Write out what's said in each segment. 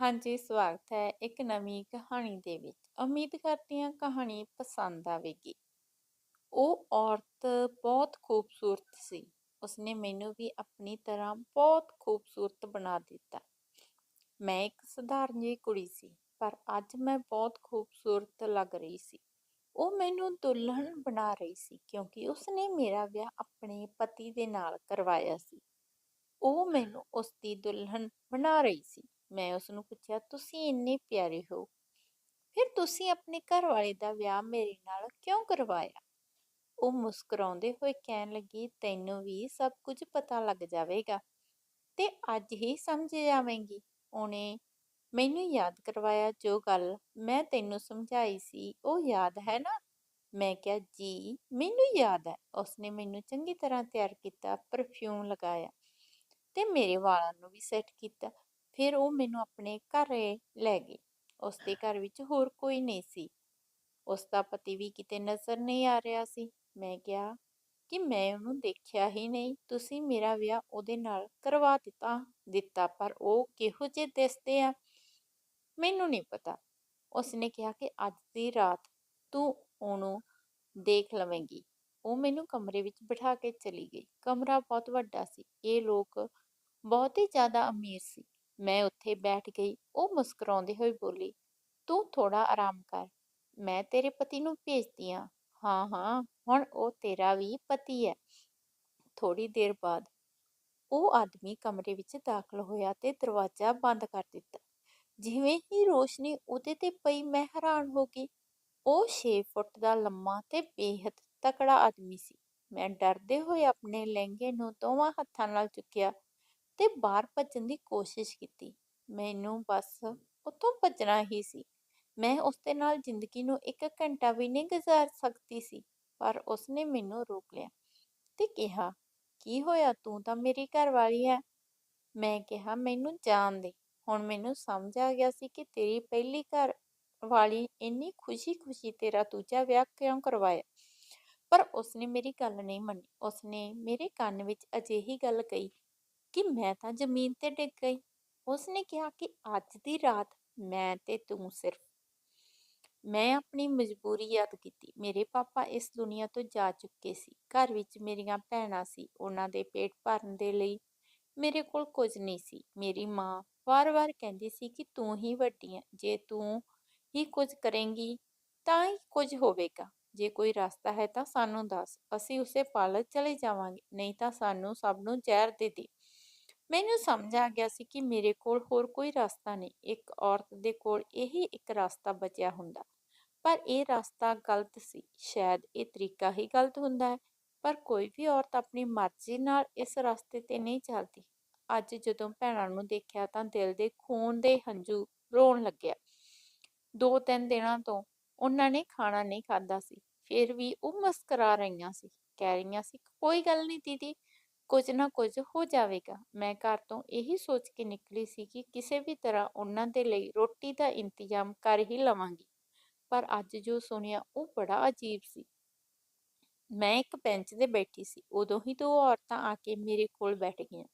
ਹਾਂਜੀ, ਸਵਾਗਤ ਹੈ ਇੱਕ ਨਵੀਂ ਕਹਾਣੀ ਦੇ ਵਿੱਚ। ਉਮੀਦ ਕਰਦੀ ਹਾਂ ਕਹਾਣੀ ਪਸੰਦ ਆਵੇਗੀ। ਉਹ ਔਰਤ ਬਹੁਤ ਖੂਬਸੂਰਤ ਸੀ। ਉਸਨੇ ਮੈਨੂੰ ਵੀ ਆਪਣੀ ਤਰ੍ਹਾਂ ਬਹੁਤ ਖੂਬਸੂਰਤ ਬਣਾ ਦਿੱਤਾ। ਮੈਂ ਇੱਕ ਸਧਾਰਨ ਜਿਹੀ ਕੁੜੀ ਸੀ, ਪਰ ਅੱਜ ਮੈਂ ਬਹੁਤ ਖੂਬਸੂਰਤ ਲੱਗ ਰਹੀ ਸੀ। ਉਹ ਮੈਨੂੰ ਦੁਲਹਨ ਬਣਾ ਰਹੀ ਸੀ ਕਿਉਂਕਿ ਉਸਨੇ ਮੇਰਾ ਵਿਆਹ ਆਪਣੇ ਪਤੀ ਦੇ ਨਾਲ ਕਰਵਾਇਆ ਸੀ। ਉਹ ਮੈਨੂੰ ਉਸ ਦੀ ਦੁਲਹਨ ਬਣਾ ਰਹੀ ਸੀ। ਮੈਂ ਉਸ ਨੂੰ ਪੁੱਛਿਆ, ਤੁਸੀਂ ਇੰਨੇ ਪਿਆਰੇ ਹੋ, ਫਿਰ ਤੁਸੀਂ ਆਪਣੇ ਘਰ ਵਾਲੇ ਦਾ ਵਿਆਹ ਮੇਰੇ ਨਾਲ ਕਿਉਂ ਕਰਵਾਇਆ? ਉਹ ਮੁਸਕਰਾਉਂਦੇ ਹੋਏ ਕਹਿਣ ਲੱਗੀ, ਤੈਨੂੰ ਵੀ ਸਭ ਕੁਝ ਪਤਾ ਲੱਗ ਜਾਵੇਗਾ ਤੇ ਅੱਜ ਹੀ ਸਮਝ ਜਾਵੇਂਗੀ। ਉਹਨੇ ਮੈਨੂੰ ਯਾਦ ਕਰਵਾਇਆ ਜੋ ਗੱਲ ਮੈਂ ਤੈਨੂੰ ਸਮਝਾਈ ਸੀ, ਉਹ ਯਾਦ ਹੈ ਨਾ? ਮੈਂ ਕਿਹਾ, ਜੀ, ਮੈਨੂੰ ਯਾਦ ਹੈ। ਉਸਨੇ ਮੈਨੂੰ ਚੰਗੀ ਤਰ੍ਹਾਂ ਤਿਆਰ ਕੀਤਾ, ਪਰਫਿਊਮ ਲਗਾਇਆ ਤੇ ਮੇਰੇ ਵਾਲਾਂ ਨੂੰ ਵੀ ਸੈੱਟ ਕੀਤਾ। ਫਿਰ ਉਹ ਮੈਨੂੰ ਆਪਣੇ ਘਰ ਲੈ ਗਈ। ਉਸ ਦੇ ਘਰ ਵਿੱਚ ਹੋਰ ਕੋਈ ਨਹੀਂ ਸੀ। ਉਸ ਦਾ ਪਤੀ ਵੀ ਕਿਤੇ ਨਜ਼ਰ ਨਹੀਂ ਆ ਰਿਹਾ ਸੀ। ਮੈਂ ਕਿਹਾ, ਕਿ ਮੈਂ ਉਹਨੂੰ ਦੇਖਿਆ ਹੀ ਨਹੀਂ। ਤੁਸੀਂ ਮੇਰਾ ਵਿਆਹ ਉਹਦੇ ਨਾਲ ਕਰਵਾ ਦਿੱਤਾ ਦਿੱਤਾ, ਪਰ ਉਹ ਕਿਹੋ ਜਿਹੇ ਦਿਸਦੇ ਆ? ਮੈਨੂੰ ਨਹੀਂ ਪਤਾ। ਉਸਨੇ ਕਿਹਾ ਕਿ ਅੱਜ ਦੀ ਰਾਤ ਤੂੰ ਉਹਨੂੰ ਦੇਖ ਲਵੇਂਗੀ। ਉਹ ਮੈਨੂੰ ਕਮਰੇ ਵਿੱਚ ਬਿਠਾ ਕੇ ਚਲੀ ਗਈ। ਕਮਰਾ ਬਹੁਤ ਵੱਡਾ ਸੀ। ਇਹ ਲੋਕ ਬਹੁਤ ਹੀ ਜ਼ਿਆਦਾ ਅਮੀਰ ਸੀ। ਮੈਂ ਉੱਥੇ ਬੈਠ ਗਈ। ਉਹ ਮੁਸਕਰਾਉਂਦੇ ਹੋਏ ਬੋਲੀ, ਤੂੰ ਥੋੜਾ ਆਰਾਮ ਕਰ। ਮੈਂ ਤੇਰੇ ਪਤੀ ਨੂੰ ਭੇਜਦੀ ਹਾਂ। ਹਾਂ ਹਾਂ, ਹੁਣ ਉਹ ਤੇਰਾ ਵੀ ਪਤੀ ਹੈ। ਥੋੜੀ ਦੇਰ ਬਾਅਦ ਉਹ ਆਦਮੀ ਕਮਰੇ ਵਿੱਚ ਦਾਖਲ ਹੋਇਆ ਤੇ ਦਰਵਾਜ਼ਾ ਬੰਦ ਕਰ ਦਿੱਤਾ। ਜਿਵੇਂ ਹੀ ਰੋਸ਼ਨੀ ਉਹਦੇ ਤੇ ਪਈ ਮੈਂ ਹੈਰਾਨ ਹੋ ਗਈ। ਉਹ 6 ਫੁੱਟ ਦਾ ਲੰਮਾ ਤੇ ਬੇਹੱਦ ਤਕੜਾ ਆਦਮੀ ਸੀ। ਮੈਂ ਡਰਦੇ ਹੋਏ ਆਪਣੇ ਲਹਿੰਗੇ ਨੂੰ ਦੋਵਾਂ ਹੱਥਾਂ ਨਾਲ ਚੁੱਕਿਆ ਤੇ ਬਾਹਰ ਭੱਜਣ ਦੀ ਕੋਸ਼ਿਸ਼ ਕੀਤੀ। ਮੈਨੂੰ ਬਸ ਉੱਥੋਂ ਭੱਜਣਾ ਹੀ ਸੀ। ਮੈਂ ਉਸਦੇ ਨਾਲ ਜ਼ਿੰਦਗੀ ਨੂੰ ਇੱਕ ਘੰਟਾ ਵੀ ਨਹੀਂ ਗੁਜ਼ਾਰ ਸਕਦੀ ਸੀ। ਪਰ ਉਸਨੇ ਮੈਨੂੰ ਰੋਕ ਲਿਆ ਤੇ ਕਿਹਾ, ਕੀ ਹੋਇਆ ਤੂੰ ਤਾਂ ਮੇਰੀ ਘਰਵਾਲੀ ਹੈ। ਮੈਂ ਕਿਹਾ, ਮੈਨੂੰ ਜਾਣ ਦੇ। ਹੁਣ ਮੈਨੂੰ ਸਮਝ ਆ ਗਿਆ ਸੀ ਕਿ ਤੇਰੀ ਪਹਿਲੀ ਘਰ ਵਾਲੀ ਇੰਨੀ ਖੁਸ਼ੀ-ਖੁਸ਼ੀ ਤੇਰਾ ਦੂਜਾ ਵਿਆਹ ਕਿਉਂ ਕਰਵਾਇਆ। ਪਰ ਉਸਨੇ ਮੇਰੀ ਗੱਲ ਨਹੀਂ ਮੰਨੀ। ਉਸਨੇ ਮੇਰੇ ਕੰਨ ਵਿੱਚ ਅਜਿਹੀ ਗੱਲ ਕਹੀ ਕਿ ਮੈਂ ਤਾਂ ਜ਼ਮੀਨ ਤੇ ਡਿੱਗ ਗਈ। ਉਸਨੇ ਕਿਹਾ ਕਿ ਅੱਜ ਦੀ ਰਾਤ ਮੈਂ ਤੇ ਤੂੰ ਸਿਰਫ। ਮੈਂ ਆਪਣੀ ਮਜਬੂਰੀ ਯਾਦ ਕੀਤੀ। ਮੇਰੇ ਪਾਪਾ ਇਸ ਦੁਨੀਆ ਤੋਂ ਜਾ ਚੁੱਕੇ ਸੀ। ਘਰ ਵਿੱਚ ਮੇਰੀਆਂ ਭੈਣਾਂ ਸੀ। ਉਹਨਾਂ ਦੇ ਪੇਟ ਭਰਨ ਦੇ ਲਈ ਮੇਰੇ ਕੋਲ ਕੁਝ ਨਹੀਂ ਸੀ। ਮੇਰੀ ਮਾਂ ਵਾਰ-ਵਾਰ ਕਹਿੰਦੀ ਸੀ ਕਿ ਤੂੰ ਹੀ ਵੱਡੀ ਹੈ। ਜੇ ਤੂੰ ਹੀ ਕੁਝ ਕਰੇਂਗੀ ਤਾਂ ਹੀ ਕੁਝ ਹੋਵੇਗਾ। ਜੇ ਕੋਈ ਰਸਤਾ ਹੈ ਤਾਂ ਸਾਨੂੰ ਦੱਸ, ਅਸੀਂ ਉਸੇ ਪਲ ਚਲੇ ਜਾਵਾਂਗੇ, ਨਹੀਂ ਤਾਂ ਸਾਨੂੰ ਸਭ ਨੂੰ ਜ਼ਹਿਰ ਦੇ ਦੇ। ਮੈਨੂੰ ਸਮਝ ਆ ਗਿਆ ਸੀ ਕਿ ਮੇਰੇ ਕੋਲ ਹੋਰ ਕੋਈ ਰਸਤਾ ਨਹੀਂ। ਇੱਕ ਔਰਤ ਦੇ ਕੋਲ ਇਹੀ ਇੱਕ ਰਸਤਾ ਬਚਿਆ ਹੁੰਦਾ। ਪਰ ਇਹ ਰਸਤਾ ਗਲਤ ਸੀ। ਸ਼ਾਇਦ ਇਹ ਤਰੀਕਾ ਹੀ ਗਲਤ ਹੁੰਦਾ ਹੈ, ਪਰ ਕੋਈ ਵੀ ਔਰਤ ਆਪਣੀ ਮਰਜ਼ੀ ਨਾਲ ਇਸ ਰਸਤੇ ਤੇ ਨਹੀਂ ਚੱਲਦੀ। ਅੱਜ ਜਦੋਂ ਭੈਣਾਂ ਨੂੰ ਦੇਖਿਆ ਤਾਂ ਦਿਲ ਦੇ ਖੂਨ ਦੇ ਹੰਝੂ ਰੋਣ ਲੱਗਿਆ। ਦੋ-ਤਿੰਨ ਦਿਨਾਂ ਤੋਂ ਉਹਨਾਂ ਨੇ ਖਾਣਾ ਨਹੀਂ ਖਾਧਾ ਸੀ। ਫਿਰ ਵੀ ਉਹ ਮੁਸਕਰਾ ਰਹੀਆਂ ਸੀ। ਕਹਿ ਰਹੀਆਂ ਸੀ, ਕੋਈ ਗੱਲ ਨਹੀਂ ਦੀਦੀ, ਕੁਝ ਨਾ ਕੁਝ ਹੋ ਜਾਵੇਗਾ। ਮੈਂ ਘਰ ਤੋਂ ਇਹੀ ਸੋਚ ਕੇ ਨਿਕਲੀ ਸੀ ਕਿ ਕਿਸੇ ਵੀ ਤਰ੍ਹਾਂ ਉਹਨਾਂ ਦੇ ਲਈ ਰੋਟੀ ਦਾ ਇੰਤਜ਼ਾਮ ਕਰ ਹੀ ਲਵਾਂਗੀ। ਪਰ ਅੱਜ ਜੋ ਸੁਣਿਆ ਉਹ ਬੜਾ ਅਜੀਬ ਸੀ। ਮੈਂ ਇੱਕ ਬੈਂਚ ਤੇ ਬੈਠੀ ਸੀ। ਉਦੋਂ ਹੀ ਦੋ ਔਰਤਾਂ ਆ ਕੇ ਮੇਰੇ ਕੋਲ ਬੈਠ ਗਈਆਂ।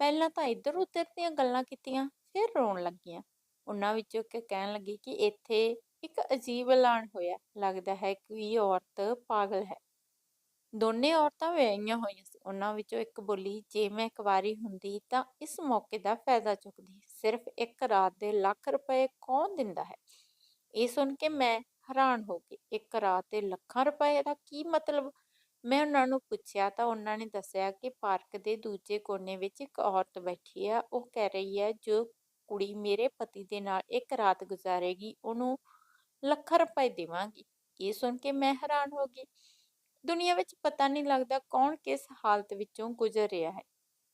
ਪਹਿਲਾਂ ਤਾਂ ਇੱਧਰ-ਉੱਧਰ ਦੀਆਂ ਗੱਲਾਂ ਕੀਤੀਆਂ, ਫਿਰ ਰੋਣ ਲੱਗੀਆਂ। ਉਹਨਾਂ ਵਿੱਚੋਂ ਇੱਕ ਕਹਿਣ ਲੱਗੀ ਕਿ ਇੱਥੇ ਇੱਕ ਅਜੀਬ ਐਲਾਨ ਹੋਇਆ, ਲੱਗਦਾ ਹੈ ਕੋਈ ਔਰਤ ਪਾਗਲ ਹੈ। ਦੋਨੇ ਔਰਤਾਂ ਵਿਆਹੀਆਂ ਹੋਈਆਂ ਸੀ। ਉਹਨਾਂ ਵਿੱਚੋਂ ਇੱਕ ਬੋਲੀ, ਜੇ ਮੈਂ ਕੁਆਰੀ ਹੁੰਦੀ ਤਾਂ ਇਸ ਮੌਕੇ ਦਾ ਫਾਇਦਾ ਚੁੱਕਦੀ। ਸਿਰਫ ਇੱਕ ਰਾਤ ਦੇ ਲੱਖ ਰੁਪਏ ਕੌਣ ਦਿੰਦਾ ਹੈ। ਇਹ ਸੁਣ ਕੇ ਮੈਂ ਹੈਰਾਨ ਹੋ ਗਈ। ਇੱਕ ਰਾਤ ਦੇ ਲੱਖਾਂ ਰੁਪਏ ਦਾ ਕੀ ਮਤਲਬ? ਮੈਂ ਉਹਨਾਂ ਨੂੰ ਪੁੱਛਿਆ ਤਾਂ ਉਹਨਾਂ ਨੇ ਦੱਸਿਆ ਕਿ ਪਾਰਕ ਦੇ ਦੂਜੇ ਕੋਨੇ ਵਿੱਚ ਇੱਕ ਔਰਤ ਬੈਠੀ ਹੈ। ਉਹ ਕਹਿ ਰਹੀ ਹੈ, ਜੋ ਕੁੜੀ ਮੇਰੇ ਪਤੀ ਦੇ ਨਾਲ ਇੱਕ ਰਾਤ ਗੁਜ਼ਾਰੇਗੀ, ਉਹਨੂੰ ਲੱਖਾਂ ਰੁਪਏ ਦੇਵਾਂਗੀ। ਇਹ ਸੁਣ ਕੇ ਮੈਂ ਹੈਰਾਨ ਹੋ ਗਈ। ਦੁਨੀਆ ਵਿੱਚ ਪਤਾ ਨਹੀਂ ਲੱਗਦਾ ਕੌਣ ਕਿਸ ਹਾਲਤ ਵਿੱਚੋਂ ਗੁਜ਼ਰ ਰਿਹਾ ਹੈ।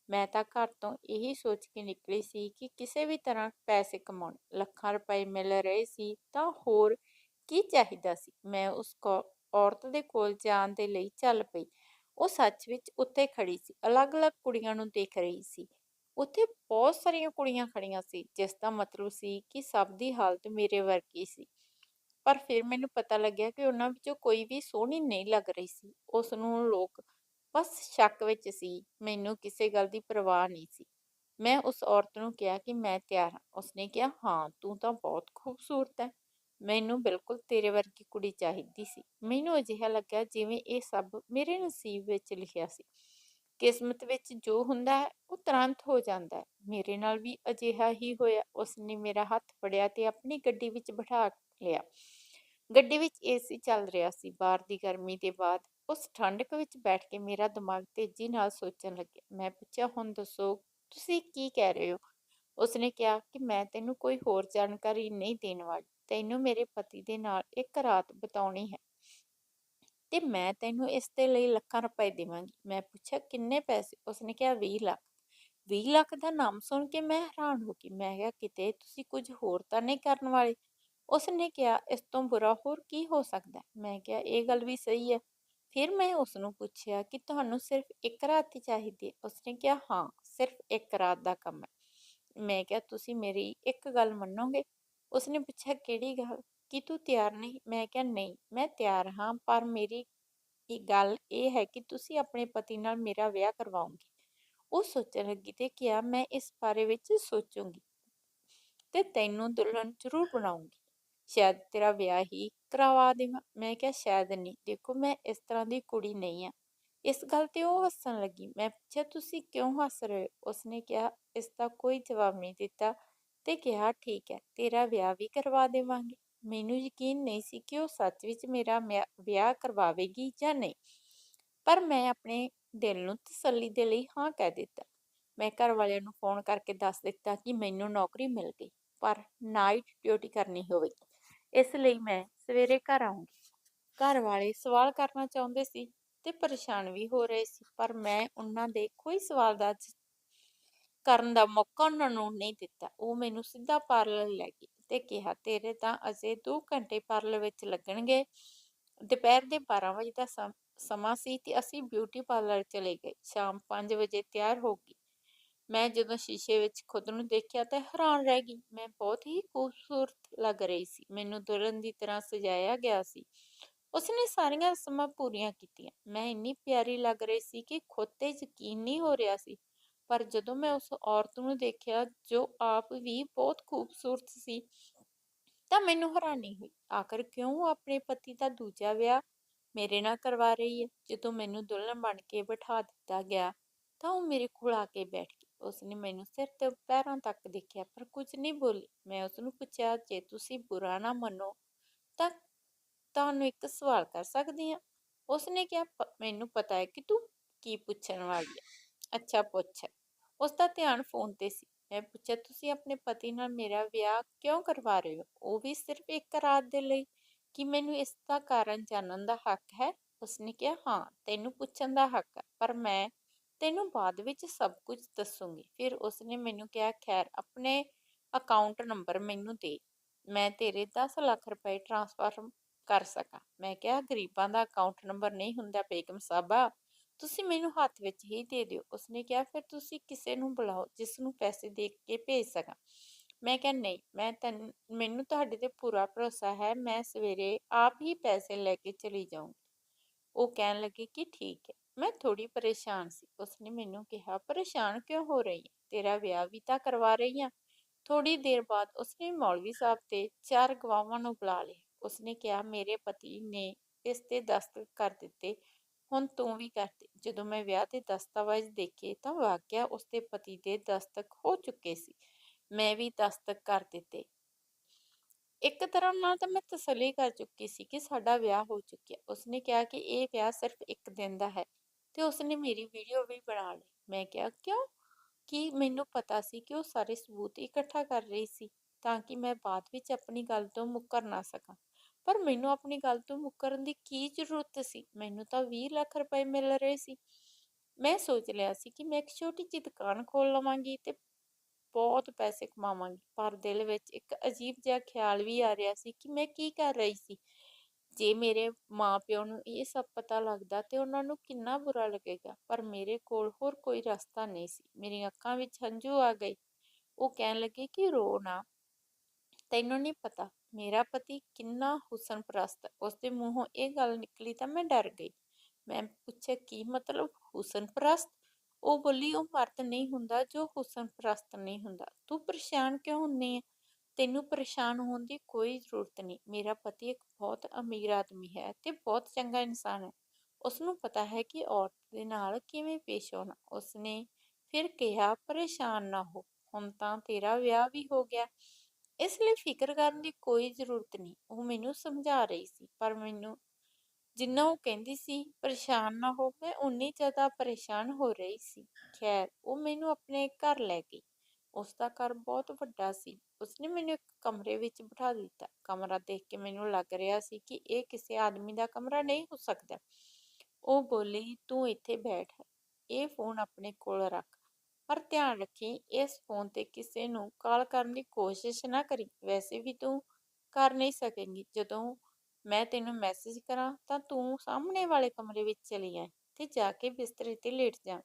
ਮੈਂ ਤਾਂ ਘਰ ਤੋਂ ਇਹੀ ਸੋਚ ਕੇ ਨਿਕਲੀ ਸੀ ਕਿ ਕਿਸੇ ਵੀ ਤਰ੍ਹਾਂ ਪੈਸੇ ਕਮਾਉਣੇ। ਲੱਖਾਂ ਰੁਪਏ ਮਿਲ ਰਹੇ ਸੀ ਤਾਂ ਹੋਰ ਕੀ ਚਾਹੀਦਾ ਸੀ। ਮੈਂ ਉਸ ਔਰਤ ਦੇ ਕੋਲ ਜਾਣ ਦੇ ਲਈ ਚੱਲ ਪਈ। ਉਹ ਸੱਚ ਵਿੱਚ ਉੱਥੇ ਖੜੀ ਸੀ, ਅਲੱਗ-ਅਲੱਗ ਕੁੜੀਆਂ ਨੂੰ ਦੇਖ ਰਹੀ ਸੀ। ਉੱਥੇ ਬਹੁਤ ਸਾਰੀਆਂ ਕੁੜੀਆਂ ਖੜੀਆਂ ਸੀ, ਜਿਸ ਦਾ ਮਤਲਬ ਸੀ ਕਿ ਸਭ ਦੀ ਹਾਲਤ ਮੇਰੇ ਵਰਗੀ ਸੀ। ਪਰ ਫਿਰ ਮੈਨੂੰ ਪਤਾ ਲੱਗਿਆ ਕਿ ਉਹਨਾਂ ਵਿੱਚੋਂ ਕੋਈ ਵੀ ਸੋਹਣੀ ਨਹੀਂ ਲੱਗ ਰਹੀ ਸੀ। ਉਸ ਨੂੰ ਲੋਕ ਬਸ ਸ਼ੱਕ ਵਿੱਚ ਸੀ। ਮੈਨੂੰ ਕਿਸੇ ਗੱਲ ਦੀ ਪਰਵਾਹ ਨਹੀਂ ਸੀ। ਮੈਂ ਉਸ ਔਰਤ ਨੂੰ ਕਿਹਾ ਕਿ ਮੈਂ ਤਿਆਰ ਹਾਂ ਉਸਨੇ ਕਿਹਾ, ਹਾਂ, ਤੂੰ ਤਾਂ ਬਹੁਤ ਖੂਬਸੂਰਤ ਹੈ ਮੈਨੂੰ ਬਿਲਕੁਲ ਤੇਰੇ ਵਰਗੀ ਕੁੜੀ ਚਾਹੀਦੀ ਸੀ ਮੈਨੂੰ ਅਜਿਹਾ ਲੱਗਿਆ ਜਿਵੇਂ ਇਹ ਸਭ ਮੇਰੇ ਨਸੀਬ ਵਿੱਚ ਲਿਖਿਆ ਸੀ ਕਿਸਮਤ ਵਿੱਚ ਜੋ ਹੁੰਦਾ ਹੈ, ਉਹ ਤੁਰੰਤ ਹੋ ਜਾਂਦਾ ਹੈ ਮੇਰੇ ਨਾਲ ਵੀ ਅਜਿਹਾ ਹੀ ਹੋਇਆ ਉਸਨੇ ਮੇਰਾ ਹੱਥ ਫੜਿਆ ਤੇ ਆਪਣੀ ਗੱਡੀ ਵਿੱਚ ਬਿਠਾ ਲਿਆ ਗੱਡੀ ਵਿੱਚ ਏਸੀ ਚੱਲ ਰਿਹਾ ਸੀ ਬਾਹਰ ਦੀ ਗਰਮੀ ਦੇ ਬਾਅਦ। ਉਸ ਠੰਡਕ ਵਿੱਚ ਬੈਠ ਕੇ ਮੇਰਾ ਦਿਮਾਗ ਤੇਜ਼ੀ ਨਾਲ ਸੋਚਣ ਲੱਗਿਆ। ਮੈਂ ਪੁੱਛਿਆ, ਹੁਣ ਦੱਸੋ, ਤੁਸੀਂ ਕੀ ਕਹਿ ਰਹੇ ਹੋ? ਉਸਨੇ ਕਿਹਾ ਕਿ ਮੈਂ ਤੈਨੂੰ ਕੋਈ ਹੋਰ ਜਾਣਕਾਰੀ ਨਹੀਂ ਦੇਣ ਵਾਲੀ। ਤੈਨੂੰ ਮੇਰੇ ਪਤੀ ਦੇ ਨਾਲ ਇੱਕ ਰਾਤ ਬਿਤਾਉਣੀ ਹੈ। ਤੇ ਮੈਂ ਤੈਨੂੰ ਇਸ ਦੇ ਲਈ ਲੱਖਾਂ ਰੁਪਏ ਦੇਵਾਂਗੀ। ਮੈਂ ਪੁੱਛਿਆ, ਕਿੰਨੇ ਪੈਸੇ? ਉਸਨੇ ਕਿਹਾ 20 ਲੱਖ। 20 ਲੱਖ ਦਾ ਨਾਮ ਸੁਣ ਕੇ ਮੈਂ ਹੈਰਾਨ ਹੋ ਗਈ। ਮੈਂ ਕਿਹਾ, ਕਿਤੇ ਤੁਸੀਂ ਕੁਝ ਹੋਰ ਤਾਂ ਨਹੀਂ ਕਰਨ ਵਾਲੇ? ਉਸਨੇ ਕਿਹਾ ਇਸ ਤੋਂ ਬੁਰਾ ਹੋਰ ਕੀ ਹੋ ਸਕਦਾ ਮੈਂ ਕਿਹਾ ਇਹ ਗੱਲ ਵੀ ਸਹੀ ਹੈ ਫਿਰ ਮੈਂ ਉਸ ਨੂੰ ਪੁੱਛਿਆ ਕਿ ਤੁਹਾਨੂੰ ਸਿਰਫ ਇੱਕ ਰਾਤ ਹੀ ਚਾਹੀਦੀ ਹੈ ਉਸਨੇ ਕਿਹਾ ਹਾਂ ਸਿਰਫ ਇੱਕ ਰਾਤ ਦਾ ਕੰਮ ਹੈ ਮੈਂ ਕਿਹਾ ਤੁਸੀਂ ਮੇਰੀ ਇੱਕ ਗੱਲ ਮੰਨੋਗੇ ਉਸਨੇ ਪੁੱਛਿਆ ਕਿਹੜੀ ਗੱਲ ਕਿ ਤੂੰ ਤਿਆਰ ਨਹੀਂ ਮੈਂ ਕਿਹਾ ਨਹੀਂ ਮੈਂ ਤਿਆਰ ਹਾਂ ਪਰ ਮੇਰੀ ਇਹ ਗੱਲ ਇਹ ਹੈ ਕਿ ਤੁਸੀਂ ਆਪਣੇ ਪਤੀ ਨਾਲ ਮੇਰਾ ਵਿਆਹ ਕਰਵਾਉਂਗੇ ਉਹ ਸੋਚਣ ਲੱਗੀ ਤੇ ਕਿਹਾ ਮੈਂ ਇਸ ਬਾਰੇ ਵਿੱਚ ਸੋਚੂੰਗੀ ਤੇ ਤੈਨੂੰ ਦੁਲਹਨ ਜ਼ਰੂਰ ਬਣਾਉਂਗੀ ਸ਼ਾਇਦ ਤੇਰਾ ਵਿਆਹ ਹੀ ਕਰਵਾ ਦੇਵਾਂ। ਮੈਂ ਕਿਹਾ, ਸ਼ਾਇਦ ਨਹੀਂ। ਦੇਖੋ, ਮੈਂ ਇਸ ਤਰ੍ਹਾਂ ਦੀ ਕੁੜੀ ਨਹੀਂ ਆ। ਇਸ ਗੱਲ ਤੇ ਉਹ ਹੱਸਣ ਲੱਗੀ। ਮੈਂ ਪੁੱਛਿਆ, ਤੁਸੀਂ ਕਿਉਂ ਹੱਸ ਰਹੇ ਹੋ? ਉਸਨੇ ਕਿਹਾ, ਇਸ ਦਾ ਕੋਈ ਜਵਾਬ ਨਹੀਂ ਦਿੱਤਾ ਤੇ ਕਿਹਾ, ਠੀਕ ਹੈ, ਤੇਰਾ ਵਿਆਹ ਵੀ ਕਰਵਾ ਦੇਵਾਂਗੇ। ਮੈਨੂੰ ਯਕੀਨ ਨਹੀਂ ਸੀ ਕਿ ਉਹ ਸੱਚ ਵਿੱਚ ਮੇਰਾ ਮਿਆ- ਵਿਆਹ ਕਰਵਾਵੇਗੀ ਜਾਂ ਨਹੀਂ, ਪਰ ਮੈਂ ਆਪਣੇ ਦਿਲ ਨੂੰ ਤਸੱਲੀ ਦੇ ਲਈ ਹਾਂ ਕਹਿ ਦਿੱਤਾ। ਮੈਂ ਘਰ ਵਾਲਿਆਂ ਨੂੰ ਫੋਨ ਕਰਕੇ ਦੱਸ ਦਿੱਤਾ ਕਿ ਮੈਨੂੰ ਨੌਕਰੀ ਮਿਲ ਗਈ, ਪਰ ਨਾਈਟ ਡਿਊਟੀ ਕਰਨੀ ਹੋਵੇਗੀ। ਇਸ ਲਈ ਮੈਂ ਸਵੇਰੇ ਘਰ ਆਉਂਗੀ ਘਰ ਵਾਲੇ ਸਵਾਲ ਕਰਨਾ ਚਾਹੁੰਦੇ ਸੀ ਤੇ ਪਰੇਸ਼ਾਨ ਵੀ ਹੋ ਰਹੇ ਸੀ, ਪਰ ਮੈਂ ਉਹਨਾਂ ਦੇ ਕੋਈ ਸਵਾਲ ਦਾ ਕਰਨ ਦਾ ਮੌਕਾ ਉਹਨਾਂ ਨੂੰ ਨਹੀਂ ਦਿੱਤਾ। ਉਹ ਮੈਨੂੰ ਸਿੱਧਾ ਪਾਰਲਰ ਲੈ ਗਈ ਤੇ ਕਿਹਾ, ਤੇਰੇ ਤਾਂ ਅਜੇ 2 ਘੰਟੇ ਪਾਰਲਰ ਵਿੱਚ ਲੱਗਣਗੇ। ਦੁਪਹਿਰ ਦੇ 12 ਵਜੇ ਦਾ ਸਮਾਂ ਸੀ ਤੇ ਅਸੀਂ ਬਿਊਟੀ ਪਾਰਲਰ ਚਲੇ ਗਏ। ਸ਼ਾਮ 5 ਵਜੇ ਤਿਆਰ ਹੋ ਗਈ। ਮੈਂ ਜਦੋਂ ਸ਼ੀਸ਼ੇ ਵਿੱਚ ਖੁਦ ਨੂੰ ਦੇਖਿਆ ਤਾਂ ਹੈਰਾਨ ਰਹਿ ਗਈ। ਮੈਂ ਬਹੁਤ ਹੀ ਖੂਬਸੂਰਤ ਲੱਗ ਰਹੀ ਸੀ। ਮੈਨੂੰ ਦੁਲਹਨ ਦੀ ਤਰ੍ਹਾਂ ਸਜਾਇਆ ਗਿਆ ਸੀ। ਉਸਨੇ ਸਾਰੀਆਂ ਰਸਮਾਂ ਪੂਰੀਆਂ ਕੀਤੀਆਂ। ਮੈਂ ਇੰਨੀ ਪਿਆਰੀ ਲੱਗ ਰਹੀ ਸੀ ਕਿ ਖੁਦ ਤੇ ਯਕੀਨ ਨਹੀਂ ਹੋ ਰਿਹਾ ਸੀ। ਪਰ ਜਦੋਂ ਮੈਂ ਉਸ ਔਰਤ ਨੂੰ ਦੇਖਿਆ ਜੋ ਆਪ ਵੀ ਬਹੁਤ ਖੂਬਸੂਰਤ ਸੀ, ਤਾਂ ਮੈਨੂੰ ਹੈਰਾਨੀ ਹੋਈ। ਆਖਰ ਕਿਉਂ ਆਪਣੇ ਪਤੀ ਦਾ ਦੂਜਾ ਵਿਆਹ ਮੇਰੇ ਨਾਲ ਕਰਵਾ ਰਹੀ ਹੈ? ਜਦੋਂ ਮੈਨੂੰ ਦੁਲਹਨ ਬਣ ਕੇ ਬਿਠਾ ਦਿੱਤਾ ਗਿਆ, ਤਾਂ ਉਹ ਮੇਰੇ ਕੋਲ ਆ ਕੇ ਬੈਠ ਗਈ ਉਸਨੇ ਮੈਨੂੰ ਸਿਰ ਤੇ ਪੈਰਾਂ ਤੱਕ ਦੇਖਿਆ, ਪਰ ਕੁਝ ਨਹੀਂ ਬੋਲੀ। ਮੈਂ ਉਸ ਨੂੰ ਪੁੱਛਿਆ, ਜੇ ਤੁਸੀਂ ਬੁਰਾ ਨਾ ਮੰਨੋ, ਤਾਂ ਤੁਹਾਨੂੰ ਇੱਕ ਸਵਾਲ ਕਰ ਸਕਦੀ ਹਾਂ। ਉਸਨੇ ਕਿਹਾ ਮੈਨੂੰ ਪਤਾ ਹੈ ਕਿ ਤੂੰ ਕੀ ਪੁੱਛਣ ਵਾਲੀ ਹੈ। ਅੱਛਾ, ਪੁੱਛ। ਉਸ ਦਾ ਧਿਆਨ ਫੋਨ ਤੇ ਸੀ। ਮੈਂ ਪੁੱਛਿਆ, ਤੁਸੀਂ ਆਪਣੇ ਪਤੀ ਨਾਲ ਮੇਰਾ ਵਿਆਹ ਕਿਉਂ ਕਰਵਾ ਰਹੇ ਹੋ? ਉਹ ਵੀ ਸਿਰਫ ਇੱਕ ਰਾਤ ਦੇ ਲਈ। ਕਿ ਮੈਨੂੰ ਇਸ ਦਾ ਕਾਰਨ ਜਾਣਨ ਦਾ ਹੱਕ ਹੈ? ਉਸਨੇ ਕਿਹਾ, ਹਾਂ, ਤੈਨੂੰ ਪੁੱਛਣ ਦਾ ਹੱਕ ਹੈ, ਪਰ ਮੈਂ ਤੈਨੂੰ ਬਾਅਦ ਵਿੱਚ ਸਭ ਕੁਝ ਦੱਸੂਗੀ। ਫਿਰ ਉਸਨੇ ਮੈਨੂੰ ਕਿਹਾ, ਖੈਰ, ਆਪਣੇ ਅਕਾਊਂਟ ਨੰਬਰ ਮੈਨੂੰ ਦੇ। ਮੈਂ ਤੇਰੇ 10 ਲੱਖ ਰੁਪਏ ਟ੍ਰਾਂਸਫਰ ਕਰ ਸਕਾਂ। ਮੈਂ ਕਿਹਾ, ਗਰੀਬਾਂ ਦਾ ਅਕਾਊਂਟ ਨੰਬਰ ਨਹੀਂ ਹੁੰਦਾ, ਬੇਗਮ ਸਾਹਿਬਾ ਤੁਸੀਂ ਮੈਨੂੰ ਹੱਥ ਵਿੱਚ ਹੀ ਦੇ ਦਿਓ। ਉਸਨੇ ਕਿਹਾ, ਫਿਰ ਤੁਸੀਂ ਕਿਸੇ ਨੂੰ ਬੁਲਾਓ, ਜਿਸ ਨੂੰ ਪੈਸੇ ਦੇ ਕੇ ਭੇਜ ਸਕਾਂ। ਮੈਂ ਕਿਹਾ, ਨਹੀਂ, ਮੈਂ ਤੈਨੂੰ, ਮੈਨੂੰ ਤੁਹਾਡੇ ਤੇ ਪੂਰਾ ਭਰੋਸਾ ਹੈ। ਮੈਂ ਸਵੇਰੇ ਆਪ ਹੀ ਪੈਸੇ ਲੈ ਕੇ ਚਲੀ ਜਾਊਂਗੀ। ਉਹ ਕਹਿਣ ਲੱਗੀ ਕਿ ਠੀਕ ਹੈ। ਮੈਂ ਥੋੜੀ ਪਰੇਸ਼ਾਨ ਸੀ। ਉਸਨੇ ਮੈਨੂੰ ਕਿਹਾ, ਪਰੇਸ਼ਾਨ ਕਿਉਂ ਹੋ ਰਹੀ ਹੈ ਤੇਰਾ ਵਿਆਹ ਵੀ ਤਾਂ ਕਰਵਾ ਰਹੀ ਹਾਂ ਥੋੜੀ ਦੇਰ ਬਾਅਦ ਉਸਨੇ ਮੌਲਵੀ ਸਾਹਿਬ ਤੇ ਚਾਰ ਗਵਾਹਾਂ ਨੂੰ ਬੁਲਾ ਲਿਆ। ਉਸਨੇ ਕਿਹਾ, ਮੇਰੇ ਪਤੀ ਨੇ ਇਸ ਤੇ ਦਸਤਖਤ ਕਰ ਦਿੱਤੇ। ਹੁਣ ਤੂੰ ਵੀ ਕਰ ਦੇ। ਜਦੋਂ ਮੈਂ ਵਿਆਹ ਦੇ ਦਸਤਾਵੇਜ਼ ਦੇਖੇ ਤਾਂ ਵਾਕਿਆ ਉਸਦੇ ਪਤੀ ਦੇ ਦਸਤਕ ਹੋ ਚੁੱਕੇ ਸੀ। ਮੈਂ ਵੀ ਦਸਤਕ ਕਰ ਦਿੱਤੇ। ਇੱਕ ਤਰ੍ਹਾਂ ਨਾਲ ਤਾਂ ਮੈਂ ਤਸੱਲੀ ਕਰ ਚੁੱਕੀ ਸੀ ਕਿ ਸਾਡਾ ਵਿਆਹ ਹੋ ਚੁੱਕਿਆ। ਉਸਨੇ ਕਿਹਾ ਕਿ ਇਹ ਵਿਆਹ ਸਿਰਫ ਇੱਕ ਦਿਨ ਦਾ ਹੈ। ਤੇ ਉਸਨੇ ਮੇਰੀ ਵੀਡੀਓ ਵੀ ਬਣਾ ਲਈ। ਮੈਂ ਕਿਹਾ, ਕਿਉਂ? ਕਿ ਮੈਨੂੰ ਪਤਾ ਸੀ ਕਿ ਉਹ ਸਾਰੇ ਸਬੂਤ ਇਕੱਠਾ ਕਰ ਰਹੀ ਸੀ, ਤਾਂ ਕਿ ਮੈਂ ਬਾਅਦ ਵਿੱਚ ਆਪਣੀ ਗੱਲ ਤੋਂ ਮੁੱਕਰ ਨਾ ਸਕਾਂ। ਪਰ ਮੈਨੂੰ ਆਪਣੀ ਗੱਲ ਤੋਂ ਮੁੱਕਰਨ ਦੀ ਕੀ ਜ਼ਰੂਰਤ ਸੀ? ਮੈਨੂੰ ਤਾਂ 20 ਲੱਖ ਰੁਪਏ ਮਿਲ ਰਹੇ ਸੀ। ਮੈਂ ਸੋਚ ਲਿਆ ਸੀ ਕਿ ਮੈਂ ਇੱਕ ਛੋਟੀ ਜਿਹੀ ਦੁਕਾਨ ਖੋਲ ਲਵਾਂਗੀ ਤੇ ਬਹੁਤ ਪੈਸੇ ਕਮਾਵਾਂਗੀ, ਪਰ ਦਿਲ ਵਿੱਚ ਇੱਕ ਅਜੀਬ ਜਿਹਾ ਖਿਆਲ ਵੀ ਆ ਰਿਹਾ ਸੀ ਕਿ ਮੈਂ ਕੀ ਕਰ ਰਹੀ ਸੀ। ਜੇ ਮੇਰੇ ਮਾਪਿਓ ਨੂੰ ਇਹ ਸਭ ਪਤਾ ਲੱਗਦਾ ਤੇ ਉਹਨਾਂ ਨੂੰ ਕਿੰਨਾ ਬੁਰਾ ਲੱਗੇਗਾ, ਪਰ ਮੇਰੇ ਕੋਲ ਹੋਰ ਕੋਈ ਰਸਤਾ ਨਹੀਂ ਸੀ। ਮੇਰੀਆਂ ਅੱਖਾਂ ਵਿੱਚ ਹੰਝੂ ਆ ਗਏ। ਉਹ ਕਹਿਣ ਲੱਗੇ ਕਿ ਰੋ ਨਾ। ਤੈਨੂੰ ਨਹੀਂ ਪਤਾ, ਮੇਰਾ ਪਤੀ ਕਿੰਨਾ ਹੁਸਨ ਪ੍ਰਸਤ ਉਸਦੇ ਮੂੰਹੋਂ ਇਹ ਗੱਲ ਨਿਕਲੀ ਤਾਂ ਮੈਂ ਡਰ ਗਈ। ਮੈਂ ਪੁੱਛਿਆ, ਕੀ ਮਤਲਬ ਹੁਸਨ ਪ੍ਰਸਤ ਉਹ ਬੋਲੀ, ਉਹ ਮਰਦ ਨਹੀਂ ਹੁੰਦਾ ਜੋ ਹੁਸਨ ਪ੍ਰਸਤ ਨਹੀਂ ਹੁੰਦਾ। ਤੂੰ ਪਰੇਸ਼ਾਨ ਕਿਉਂ ਹੁੰਨੀ ਹੈ ਤੈਨੂੰ ਪਰੇਸ਼ਾਨ ਹੋਣ ਦੀ ਕੋਈ ਜ਼ਰੂਰਤ ਨਹੀਂ। ਮੇਰਾ ਪਤੀ ਇੱਕ ਬਹੁਤ ਅਮੀਰ ਆਦਮੀ ਹੈ ਤੇ ਬਹੁਤ ਚੰਗਾ ਇਨਸਾਨ ਹੈ। ਉਸ ਨੂੰ ਪਤਾ ਹੈ ਕਿ ਔਰਤ ਦੇ ਨਾਲ ਕਿਵੇਂ ਪੇਸ਼ ਆਉਣਾ। ਉਸਨੇ ਫਿਰ ਕਿਹਾ, ਪਰੇਸ਼ਾਨ ਨਾ ਹੋ। ਹੁਣ ਤਾਂ ਤੇਰਾ ਵਿਆਹ ਵੀ ਹੋ ਗਿਆ। ਇਸ ਲਈ ਫਿਕਰ ਕਰਨ ਦੀ ਕੋਈ ਜ਼ਰੂਰਤ ਨਹੀਂ। ਉਹ ਮੈਨੂੰ ਸਮਝਾ ਰਹੀ ਸੀ, ਪਰ ਮੈਨੂੰ ਜਿੰਨਾ ਉਹ ਕਹਿੰਦੀ ਸੀ, ਪਰੇਸ਼ਾਨ ਨਾ ਹੋ, ਮੈਂ ਉਨੀ ਜ਼ਿਆਦਾ ਪਰੇਸ਼ਾਨ ਹੋ ਰਹੀ ਸੀ। ਖੈਰ, ਉਹ ਮੈਨੂੰ ਆਪਣੇ ਘਰ ਲੈ ਗਈ। ਉਸ ਦਾ ਘਰ ਬਹੁਤ ਵੱਡਾ ਸੀ। ਉਸਨੇ ਮੈਨੂੰ ਇੱਕ ਕਮਰੇ ਵਿੱਚ ਬਿਠਾ ਦਿੱਤਾ। ਕਮਰਾ ਦੇਖ ਕੇ ਮੈਨੂੰ ਲੱਗ ਰਿਹਾ ਸੀ ਕਿ ਇਹ ਕਿਸੇ ਆਦਮੀ ਦਾ ਕਮਰਾ ਨਹੀਂ ਹੋ ਸਕਦਾ। ਉਹ ਬੋਲੀ, ਤੂੰ ਇੱਥੇ ਬੈਠ। ਇਹ ਫੋਨ ਆਪਣੇ ਕੋਲ ਰੱਖ। ਪਰ ਧਿਆਨ ਰੱਖੀ, ਇਸ ਫੋਨ ਤੇ ਕਿਸੇ ਨੂੰ ਕਾਲ ਕਰਨ ਦੀ ਕੋਸ਼ਿਸ਼ ਨਾ ਕਰੀ। ਵੈਸੇ ਵੀ ਤੂੰ ਕਰ ਨਹੀਂ ਸਕੇਂਗੀ। ਜਦੋਂ ਮੈਂ ਤੈਨੂੰ ਮੈਸੇਜ ਕਰਾਂ, ਤਾਂ ਤੂੰ ਸਾਹਮਣੇ ਵਾਲੇ ਕਮਰੇ ਵਿੱਚ ਚਲੀ ਜਾਏ ਤੇ ਜਾ ਕੇ ਬਿਸਤਰੇ ਤੇ ਲੇਟ ਜਾ।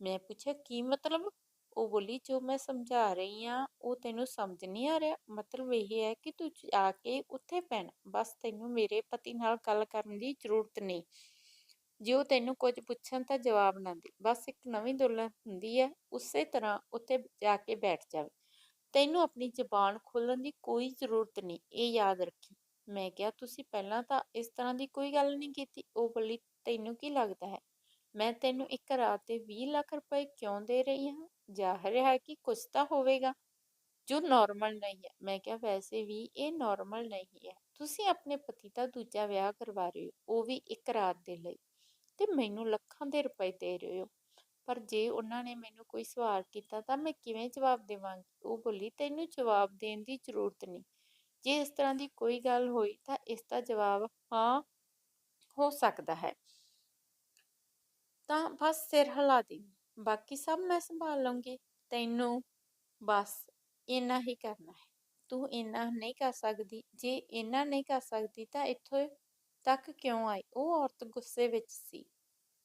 ਮੈਂ ਪੁੱਛਿਆ, ਕੀ ਮਤਲਬ? ਉਹ ਬੋਲੀ, ਜੋ ਮੈਂ ਸਮਝਾ ਰਹੀ ਆ ਉਹ ਤੈਨੂੰ ਸਮਝ ਨਹੀਂ ਆ ਰਿਹਾ। ਮਤਲਬ ਇਹ ਹੈ ਕਿ ਤੂੰ ਜਾ ਕੇ ਉੱਥੇ ਪੈਣਾ। ਬਸ ਤੈਨੂੰ ਮੇਰੇ ਪਤੀ ਨਾਲ ਗੱਲ ਕਰਨ ਦੀ ਜ਼ਰੂਰਤ ਨਹੀਂ। ਜੇ ਉਹ ਤੈਨੂੰ ਕੁਝ ਪੁੱਛਣ ਤਾਂ ਜਵਾਬ ਨਾ ਦੇ। ਬਸ ਇੱਕ ਨਵੀਂ ਦੁਲਹਨ ਹੁੰਦੀ ਹੈ, ਉਸੇ ਤਰ੍ਹਾਂ ਉੱਥੇ ਜਾ ਕੇ ਬੈਠ ਜਾਵੇ। ਤੈਨੂੰ ਆਪਣੀ ਜ਼ਬਾਨ ਖੋਲਣ ਦੀ ਕੋਈ ਜ਼ਰੂਰਤ ਨਹੀਂ। ਇਹ ਯਾਦ ਰੱਖੀ। ਮੈਂ ਕਿਹਾ, ਤੁਸੀਂ ਪਹਿਲਾਂ ਤਾਂ ਇਸ ਤਰ੍ਹਾਂ ਦੀ ਕੋਈ ਗੱਲ ਨਹੀਂ ਕੀਤੀ। ਉਹ ਬੋਲੀ, ਤੈਨੂੰ ਕੀ ਲੱਗਦਾ ਹੈ? ਮੈਂ ਤੈਨੂੰ ਇੱਕ ਰਾਤ ਤੇ 20 ਲੱਖ ਰੁਪਏ ਕਿਉਂ ਦੇ ਰਹੀ ਹਾਂ? ਜ਼ਾਹਿਰ ਹੈ ਕਿ ਕੁਝ ਤਾਂ ਹੋਵੇਗਾ। ਜੋ ਨਾਰਮਲ ਨਹੀਂ ਹੈ। ਮੈਂ ਕਿਹਾ, ਵੈਸੇ ਵੀ ਇਹ ਨਾਰਮਲ ਨਹੀਂ ਹੈ। ਤੁਸੀਂ ਆਪਣੇ ਪਤੀ ਦਾ ਦੂਜਾ ਵਿਆਹ ਕਰਵਾ ਰਹੇ ਹੋ। ਉਹ ਵੀ ਇੱਕ ਰਾਤ ਦੇ ਲਈ। ਤੇ ਮੈਨੂੰ ਲੱਖਾਂ ਦੇ ਰੁਪਏ ਦੇ ਰਹੇ ਹੋ। ਪਰ ਜੇ ਉਹਨਾਂ ਨੇ ਮੈਨੂੰ ਕੋਈ ਸਵਾਲ ਕੀਤਾ, ਤਾਂ ਮੈਂ ਕਿਵੇਂ ਜਵਾਬ ਦੇਵਾਂਗੀ? ਉਹ ਬੋਲੀ, ਤੈਨੂੰ ਜਵਾਬ ਦੇਣ ਦੀ ਜ਼ਰੂਰਤ ਨਹੀਂ। ਜੇ ਇਸ ਤਰ੍ਹਾਂ ਦੀ ਕੋਈ ਗੱਲ ਹੋਈ, ਤਾਂ ਇਸ ਦਾ ਜਵਾਬ ਹਾਂ, ਹੋ ਸਕਦਾ ਹੈ। ਤਾਂ ਬਸ ਸਿਰ ਹਿਲਾ ਦੇ ਬਾਕੀ ਸਭ ਮੈਂ ਸੰਭਾਲ ਲਵਾਂਗੀ ਤੈਨੂੰ ਬਸ ਇੰਨਾ ਹੀ ਕਰਨਾ ਹੈ। ਤੂੰ ਇੰਨਾ ਨਹੀਂ ਕਰ ਸਕਦੀ, ਜੇ ਇੰਨਾ ਨਹੀਂ ਕਰ ਸਕਦੀ ਤਾਂ ਇੱਥੋਂ ਤੱਕ ਕਿਉਂ ਆਈ? ਉਹ ਔਰਤ ਗੁੱਸੇ ਵਿੱਚ ਸੀ।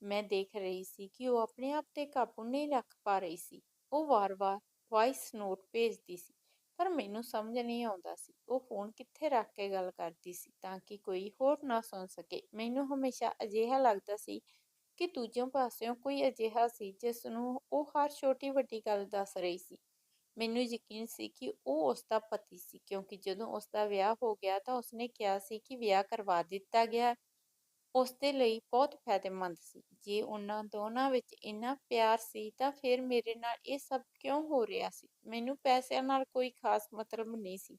ਮੈਂ ਦੇਖ ਰਹੀ ਸੀ ਕਿ ਉਹ ਆਪਣੇ ਆਪ ਤੇ ਕਾਬੂ ਨਹੀਂ ਰੱਖ ਪਾ ਰਹੀ ਸੀ। ਉਹ ਵਾਰ-ਵਾਰ ਵਾਇਸ ਨੋਟ ਭੇਜਦੀ ਸੀ, ਪਰ ਮੈਨੂੰ ਸਮਝ ਨਹੀਂ ਆਉਂਦਾ ਸੀ। ਉਹ ਫੋਨ ਕਿੱਥੇ ਰੱਖ ਕੇ ਗੱਲ ਕਰਦੀ ਸੀ ਤਾਂ ਕਿ ਕੋਈ ਹੋਰ ਨਾ ਸੁਣ ਸਕੇ। ਮੈਨੂੰ ਹਮੇਸ਼ਾ ਅਜਿਹਾ ਲੱਗਦਾ ਸੀ ਕਿ ਦੂਜੇ ਪਾਸਿਓਂ ਕੋਈ ਅਜਿਹਾ ਸੀ ਜਿਸ ਨੂੰ ਉਹ ਹਰ ਛੋਟੀ ਵੱਡੀ ਗੱਲ ਦੱਸ ਰਹੀ ਸੀ। ਮੈਨੂੰ ਯਕੀਨ ਸੀ ਕਿ ਉਹ ਉਸ ਦਾ ਪਤੀ ਸੀ, ਕਿਉਂਕਿ ਜਦੋਂ ਉਸ ਦਾ ਵਿਆਹ ਹੋ ਗਿਆ ਤਾਂ ਉਸਨੇ ਕਿਹਾ ਸੀ ਕਿ ਵਿਆਹ ਕਰਵਾ ਦਿੱਤਾ ਗਿਆ। ਉਸ ਦੇ ਲਈ ਬਹੁਤ ਫਾਇਦੇਮੰਦ ਸੀ। ਜੇ ਉਹਨਾਂ ਦੋਨਾਂ ਵਿੱਚ ਇੰਨਾ ਪਿਆਰ ਸੀ ਤਾਂ ਫਿਰ ਮੇਰੇ ਨਾਲ ਇਹ ਸਭ ਕਿਉਂ ਹੋ ਰਿਹਾ ਸੀ? ਮੈਨੂੰ ਪੈਸਿਆਂ ਨਾਲ ਕੋਈ ਖਾਸ ਮਤਲਬ ਨਹੀਂ ਸੀ।